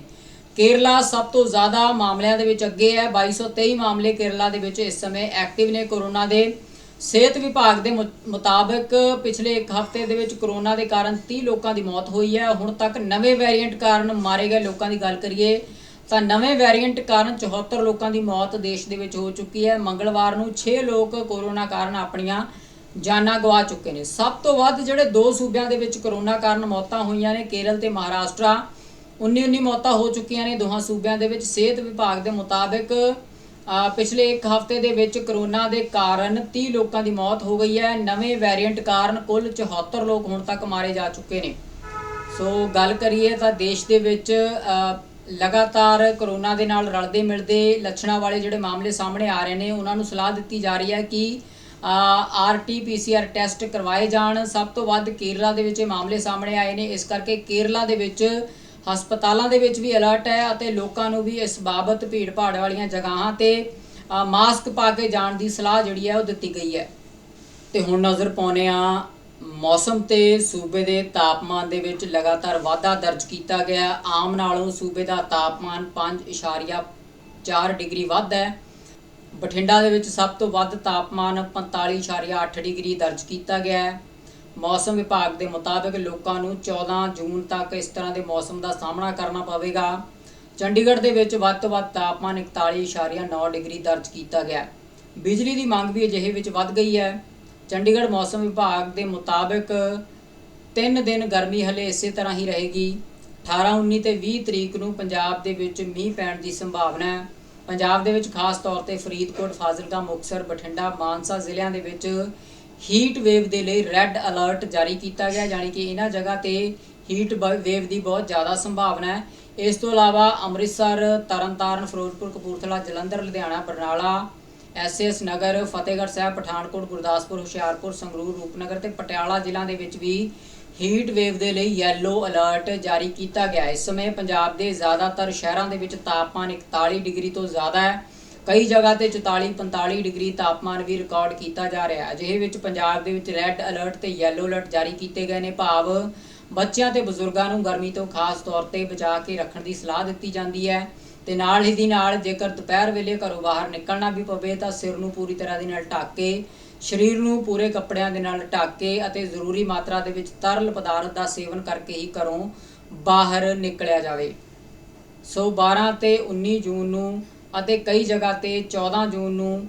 ਕੇਰਲਾ ਸਭ ਤੋਂ ਜ਼ਿਆਦਾ ਮਾਮਲਿਆਂ ਦੇ ਵਿੱਚ ਅੱਗੇ ਹੈ। 2223 ਮਾਮਲੇ ਕੇਰਲਾ ਦੇ ਵਿੱਚ ਇਸ ਸਮੇਂ ਐਕਟਿਵ ਨੇ ਕੋਰੋਨਾ ਦੇ। ਸਿਹਤ ਵਿਭਾਗ ਦੇ ਮੁ- ਮੁਤਾਬਕ ਪਿਛਲੇ ਇੱਕ ਹਫ਼ਤੇ ਦੇ ਵਿੱਚ ਕੋਰੋਨਾ ਦੇ ਕਾਰਨ 30 ਲੋਕਾਂ ਦੀ ਮੌਤ ਹੋਈ ਹੈ। ਹੁਣ ਤੱਕ ਨਵੇਂ ਵੈਰੀਐਂਟ ਕਾਰਨ ਮਾਰੇ ਗਏ ਲੋਕਾਂ ਦੀ ਗੱਲ ਕਰੀਏ ਤਾਂ ਨਵੇਂ ਵੈਰੀਐਂਟ ਕਾਰਨ 74 ਲੋਕਾਂ ਦੀ ਮੌਤ ਦੇਸ਼ ਦੇ ਵਿੱਚ ਹੋ ਚੁੱਕੀ ਹੈ। ਮੰਗਲਵਾਰ ਨੂੰ 6 ਲੋਕ ਕੋਰੋਨਾ ਕਾਰਨ ਆਪਣੀਆਂ ਜਾਨਾਂ ਗਵਾ ਚੁੱਕੇ ਨੇ। ਸਭ ਤੋਂ ਵੱਧ ਜਿਹੜੇ ਦੋ ਸੂਬਿਆਂ ਦੇ ਵਿੱਚ ਕੋਰੋਨਾ ਕਾਰਨ ਮੌਤਾਂ ਹੋਈਆਂ ਨੇ, ਕੇਰਲ ਤੇ ਮਹਾਰਾਸ਼ਟਰ। 19-19 ਮੌਤਾਂ ਹੋ ਚੁੱਕੀਆਂ ਨੇ ਦੋਹਾਂ ਸੂਬਿਆਂ ਦੇ ਵਿੱਚ। ਸਿਹਤ ਵਿਭਾਗ ਦੇ ਮੁਤਾਬਕ ਪਿਛਲੇ ਇੱਕ ਹਫ਼ਤੇ ਦੇ ਵਿੱਚ ਕਰੋਨਾ ਦੇ ਕਾਰਨ 30 ਲੋਕਾਂ ਦੀ ਮੌਤ ਹੋ ਗਈ ਹੈ। ਨਵੇਂ ਵੈਰੀਐਂਟ ਕਾਰਨ ਕੁੱਲ 74 ਲੋਕ ਹੁਣ ਤੱਕ ਮਾਰੇ ਜਾ ਚੁੱਕੇ ਨੇ। ਸੋ ਗੱਲ ਕਰੀਏ ਤਾਂ ਦੇਸ਼ ਦੇ ਵਿੱਚ ਲਗਾਤਾਰ ਕਰੋਨਾ ਦੇ ਨਾਲ ਰਲਦੇ ਮਿਲਦੇ ਲੱਛਣਾਂ ਵਾਲੇ ਜਿਹੜੇ ਮਾਮਲੇ ਸਾਹਮਣੇ ਆ ਰਹੇ ਨੇ, ਉਹਨਾਂ ਨੂੰ ਸਲਾਹ ਦਿੱਤੀ ਜਾ ਰਹੀ ਹੈ ਕਿ ਆਰਟੀ ਪੀਸੀਆਰ ਟੈਸਟ ਕਰਵਾਏ ਜਾਣ। ਸਭ ਤੋਂ ਵੱਧ ਕੇਰਲਾ ਦੇ ਵਿੱਚ ਇਹ ਮਾਮਲੇ ਸਾਹਮਣੇ ਆਏ ਨੇ। ਇਸ ਕਰਕੇ ਕੇਰਲਾ ਦੇ ਵਿੱਚ ਹਸਪਤਾਲਾਂ ਦੇ ਵਿੱਚ ਵੀ ਅਲਰਟ ਹੈ ਅਤੇ ਲੋਕਾਂ ਨੂੰ ਵੀ ਇਸ ਬਾਬਤ ਭੀੜ ਭਾੜ ਵਾਲੀਆਂ ਜਗ੍ਹਾਵਾਂ ਤੇ ਮਾਸਕ ਪਾ ਕੇ ਜਾਣ ਦੀ ਸਲਾਹ ਜਿਹੜੀ ਹੈ ਉਹ ਦਿੱਤੀ ਗਈ ਹੈ। ਤੇ ਹੁਣ ਨਜ਼ਰ ਪਾਉਨੇ ਆ ਮੌਸਮ ਤੇ ਸੂਬੇ ਦੇ ਤਾਪਮਾਨ ਦੇ ਵਿੱਚ ਲਗਾਤਾਰ ਵਾਧਾ ਦਰਜ ਕੀਤਾ ਗਿਆ। ਆਮ ਨਾਲੋਂ ਸੂਬੇ ਦਾ ਤਾਪਮਾਨ 5.4 ਡਿਗਰੀ ਵੱਧ ਹੈ। ਬਠਿੰਡਾ ਦੇ ਵਿੱਚ ਸਭ ਤੋਂ ਵੱਧ ਤਾਪਮਾਨ 45.8 ਡਿਗਰੀ ਦਰਜ ਕੀਤਾ ਗਿਆ ਹੈ। ਮੌਸਮ ਵਿਭਾਗ ਦੇ ਮੁਤਾਬਕ ਲੋਕਾਂ ਨੂੰ 14 ਜੂਨ ਤੱਕ ਇਸ ਤਰ੍ਹਾਂ ਦੇ ਮੌਸਮ ਦਾ ਸਾਹਮਣਾ ਕਰਨਾ ਪਵੇਗਾ। ਚੰਡੀਗੜ੍ਹ ਦੇ ਵਿੱਚ ਵੱਧ ਤੋਂ ਵੱਧ ਤਾਪਮਾਨ 41.9 ਡਿਗਰੀ ਦਰਜ ਕੀਤਾ ਗਿਆ। ਬਿਜਲੀ ਦੀ ਮੰਗ ਵੀ ਅਜਿਹੇ ਵਿੱਚ ਵੱਧ ਗਈ ਹੈ। ਚੰਡੀਗੜ੍ਹ ਮੌਸਮ ਵਿਭਾਗ ਦੇ ਮੁਤਾਬਕ 3 ਦਿਨ ਗਰਮੀ ਹਲੇ ਇਸੇ ਤਰ੍ਹਾਂ ਹੀ ਰਹੇਗੀ। 18 19 ਤੇ 20 ਤਰੀਕ ਨੂੰ ਪੰਜਾਬ ਦੇ ਵਿੱਚ ਮੀਂਹ ਪੈਣ ਦੀ ਸੰਭਾਵਨਾ ਹੈ। ਪੰਜਾਬ ਦੇ ਵਿੱਚ ਖਾਸ ਤੌਰ ਤੇ ਫਰੀਦਕੋਟ, ਫਾਜ਼ਿਲਕਾ, ਮੁਕਤਸਰ, ਬਠਿੰਡਾ, ਮਾਨਸਾ ਜ਼ਿਲ੍ਹਿਆਂ ਦੇ ਵਿੱਚ ਹੀਟ ਵੇਵ ਦੇ ਲਈ ਰੈੱਡ ਅਲਰਟ ਜਾਰੀ ਕੀਤਾ ਗਿਆ ਯਾਨੀ ਕਿ ਇਹਨਾਂ ਜਗ੍ਹਾ ਤੇ ਹੀਟ ਵੇਵ ਦੀ ਬਹੁਤ ਜ਼ਿਆਦਾ ਸੰਭਾਵਨਾ ਹੈ। ਇਸ ਤੋਂ ਇਲਾਵਾ ਅੰਮ੍ਰਿਤਸਰ, ਤਰਨਤਾਰਨ, ਫਿਰੋਜ਼ਪੁਰ, ਕਪੂਰਥਲਾ, ਜਲੰਧਰ, ਲੁਧਿਆਣਾ, ਬਰਨਾਲਾ, ਐਸਐਸ ਨਗਰ, ਫਤਿਹਗੜ੍ਹ ਸਾਹਿਬ, ਪਠਾਨਕੋਟ, ਗੁਰਦਾਸਪੁਰ, ਹੁਸ਼ਿਆਰਪੁਰ, ਸੰਗਰੂਰ, ਰੂਪਨਗਰ ਤੇ ਪਟਿਆਲਾ ਜ਼ਿਲ੍ਹਿਆਂ ਦੇ ਵਿੱਚ ਵੀ ਹੀਟ ਵੇਵ ਦੇ ਲਈ ਯੈਲੋ ਅਲਰਟ ਜਾਰੀ ਕੀਤਾ ਗਿਆ ਇਸ ਸਮੇਂ ਪੰਜਾਬ ਦੇ ਜ਼ਿਆਦਾਤਰ ਸ਼ਹਿਰਾਂ ਦੇ ਵਿੱਚ ਤਾਪਮਾਨ 41 ਡਿਗਰੀ ਤੋਂ ਜ਼ਿਆਦਾ ਹੈ। ਕਈ ਜਗ੍ਹਾ ਤੇ 44 45 ਡਿਗਰੀ ਤਾਪਮਾਨ ਵੀ ਰਿਕਾਰਡ ਕੀਤਾ ਜਾ ਰਿਹਾ ਹੈ। ਅਜਿਹੇ ਵਿੱਚ ਪੰਜਾਬ ਦੇ ਵਿੱਚ ਰੈੱਡ ਅਲਰਟ ਤੇ ਯੈਲੋ ਅਲਰਟ ਜਾਰੀ ਕੀਤੇ ਗਏ ਨੇ। ਭਾਵ ਬੱਚਿਆਂ ਤੇ ਬਜ਼ੁਰਗਾਂ ਨੂੰ ਗਰਮੀ ਤੋਂ ਖਾਸ ਤੌਰ ਤੇ ਬਚਾ ਕੇ ਰੱਖਣ ਦੀ ਸਲਾਹ ਦਿੱਤੀ ਜਾਂਦੀ ਹੈ ਤੇ ਨਾਲ ਹੀ ਦੀ ਨਾਲ ਜੇਕਰ ਦੁਪਹਿਰ ਵੇਲੇ ਘਰੋਂ ਬਾਹਰ ਨਿਕਲਣਾ ਵੀ ਪਵੇ ਤਾਂ ਸਿਰ ਨੂੰ ਪੂਰੀ ਤਰ੍ਹਾਂ ਦੇ ਨਾਲ ਢੱਕ ਕੇ, ਸਰੀਰ ਨੂੰ ਪੂਰੇ ਕੱਪੜਿਆਂ ਦੇ ਨਾਲ ਢੱਕ ਕੇ ਅਤੇ ਜ਼ਰੂਰੀ ਮਾਤਰਾ ਦੇ ਵਿੱਚ ਤਰਲ ਪਦਾਰਥ ਦਾ ਸੇਵਨ ਕਰਕੇ ਹੀ ਘਰੋਂ ਬਾਹਰ ਨਿਕਲਿਆ ਜਾਵੇ। ਸੋ 12 ਤੇ 19 ਜੂਨ ਨੂੰ ਅਤੇ ਕਈ ਜਗ੍ਹਾ ਤੇ 14 ਜੂਨ ਨੂੰ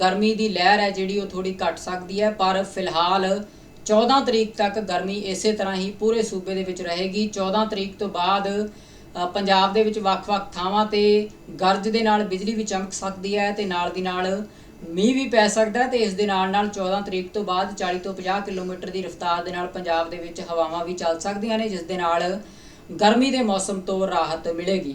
ਗਰਮੀ ਦੀ ਲਹਿਰ ਹੈ ਜਿਹੜੀ ਉਹ ਥੋੜੀ ਘਟ ਸਕਦੀ ਹੈ, ਪਰ ਫਿਲਹਾਲ 14 ਤਰੀਕ ਤੱਕ ਗਰਮੀ ਇਸੇ ਤਰ੍ਹਾਂ ਹੀ ਪੂਰੇ ਸੂਬੇ ਦੇ ਵਿੱਚ ਰਹੇਗੀ। 14 ਤਰੀਕ ਤੋਂ ਬਾਅਦ ਪੰਜਾਬ ਦੇ ਵਿੱਚ ਵੱਖ-ਵੱਖ ਥਾਵਾਂ ਤੇ ਗਰਜ ਦੇ ਨਾਲ ਬਿਜਲੀ ਵੀ ਚਮਕ ਸਕਦੀ ਹੈ ਤੇ ਨਾਲ ਦੀ ਨਾਲ ਮੀਂਹ ਵੀ ਪੈ ਸਕਦਾ ਹੈ ਤੇ ਇਸ ਦੇ ਨਾਲ ਨਾਲ 14 ਤਰੀਕ ਤੋਂ ਬਾਅਦ 40 ਤੋਂ 50 ਕਿਲੋਮੀਟਰ ਦੀ ਰਫ਼ਤਾਰ ਦੇ ਨਾਲ ਪੰਜਾਬ ਦੇ ਵਿੱਚ ਹਵਾਵਾਂ ਵੀ ਚੱਲ ਸਕਦੀਆਂ ਨੇ, ਜਿਸ ਦੇ ਨਾਲ ਗਰਮੀ ਦੇ ਮੌਸਮ ਤੋਂ ਰਾਹਤ ਮਿਲੇਗੀ।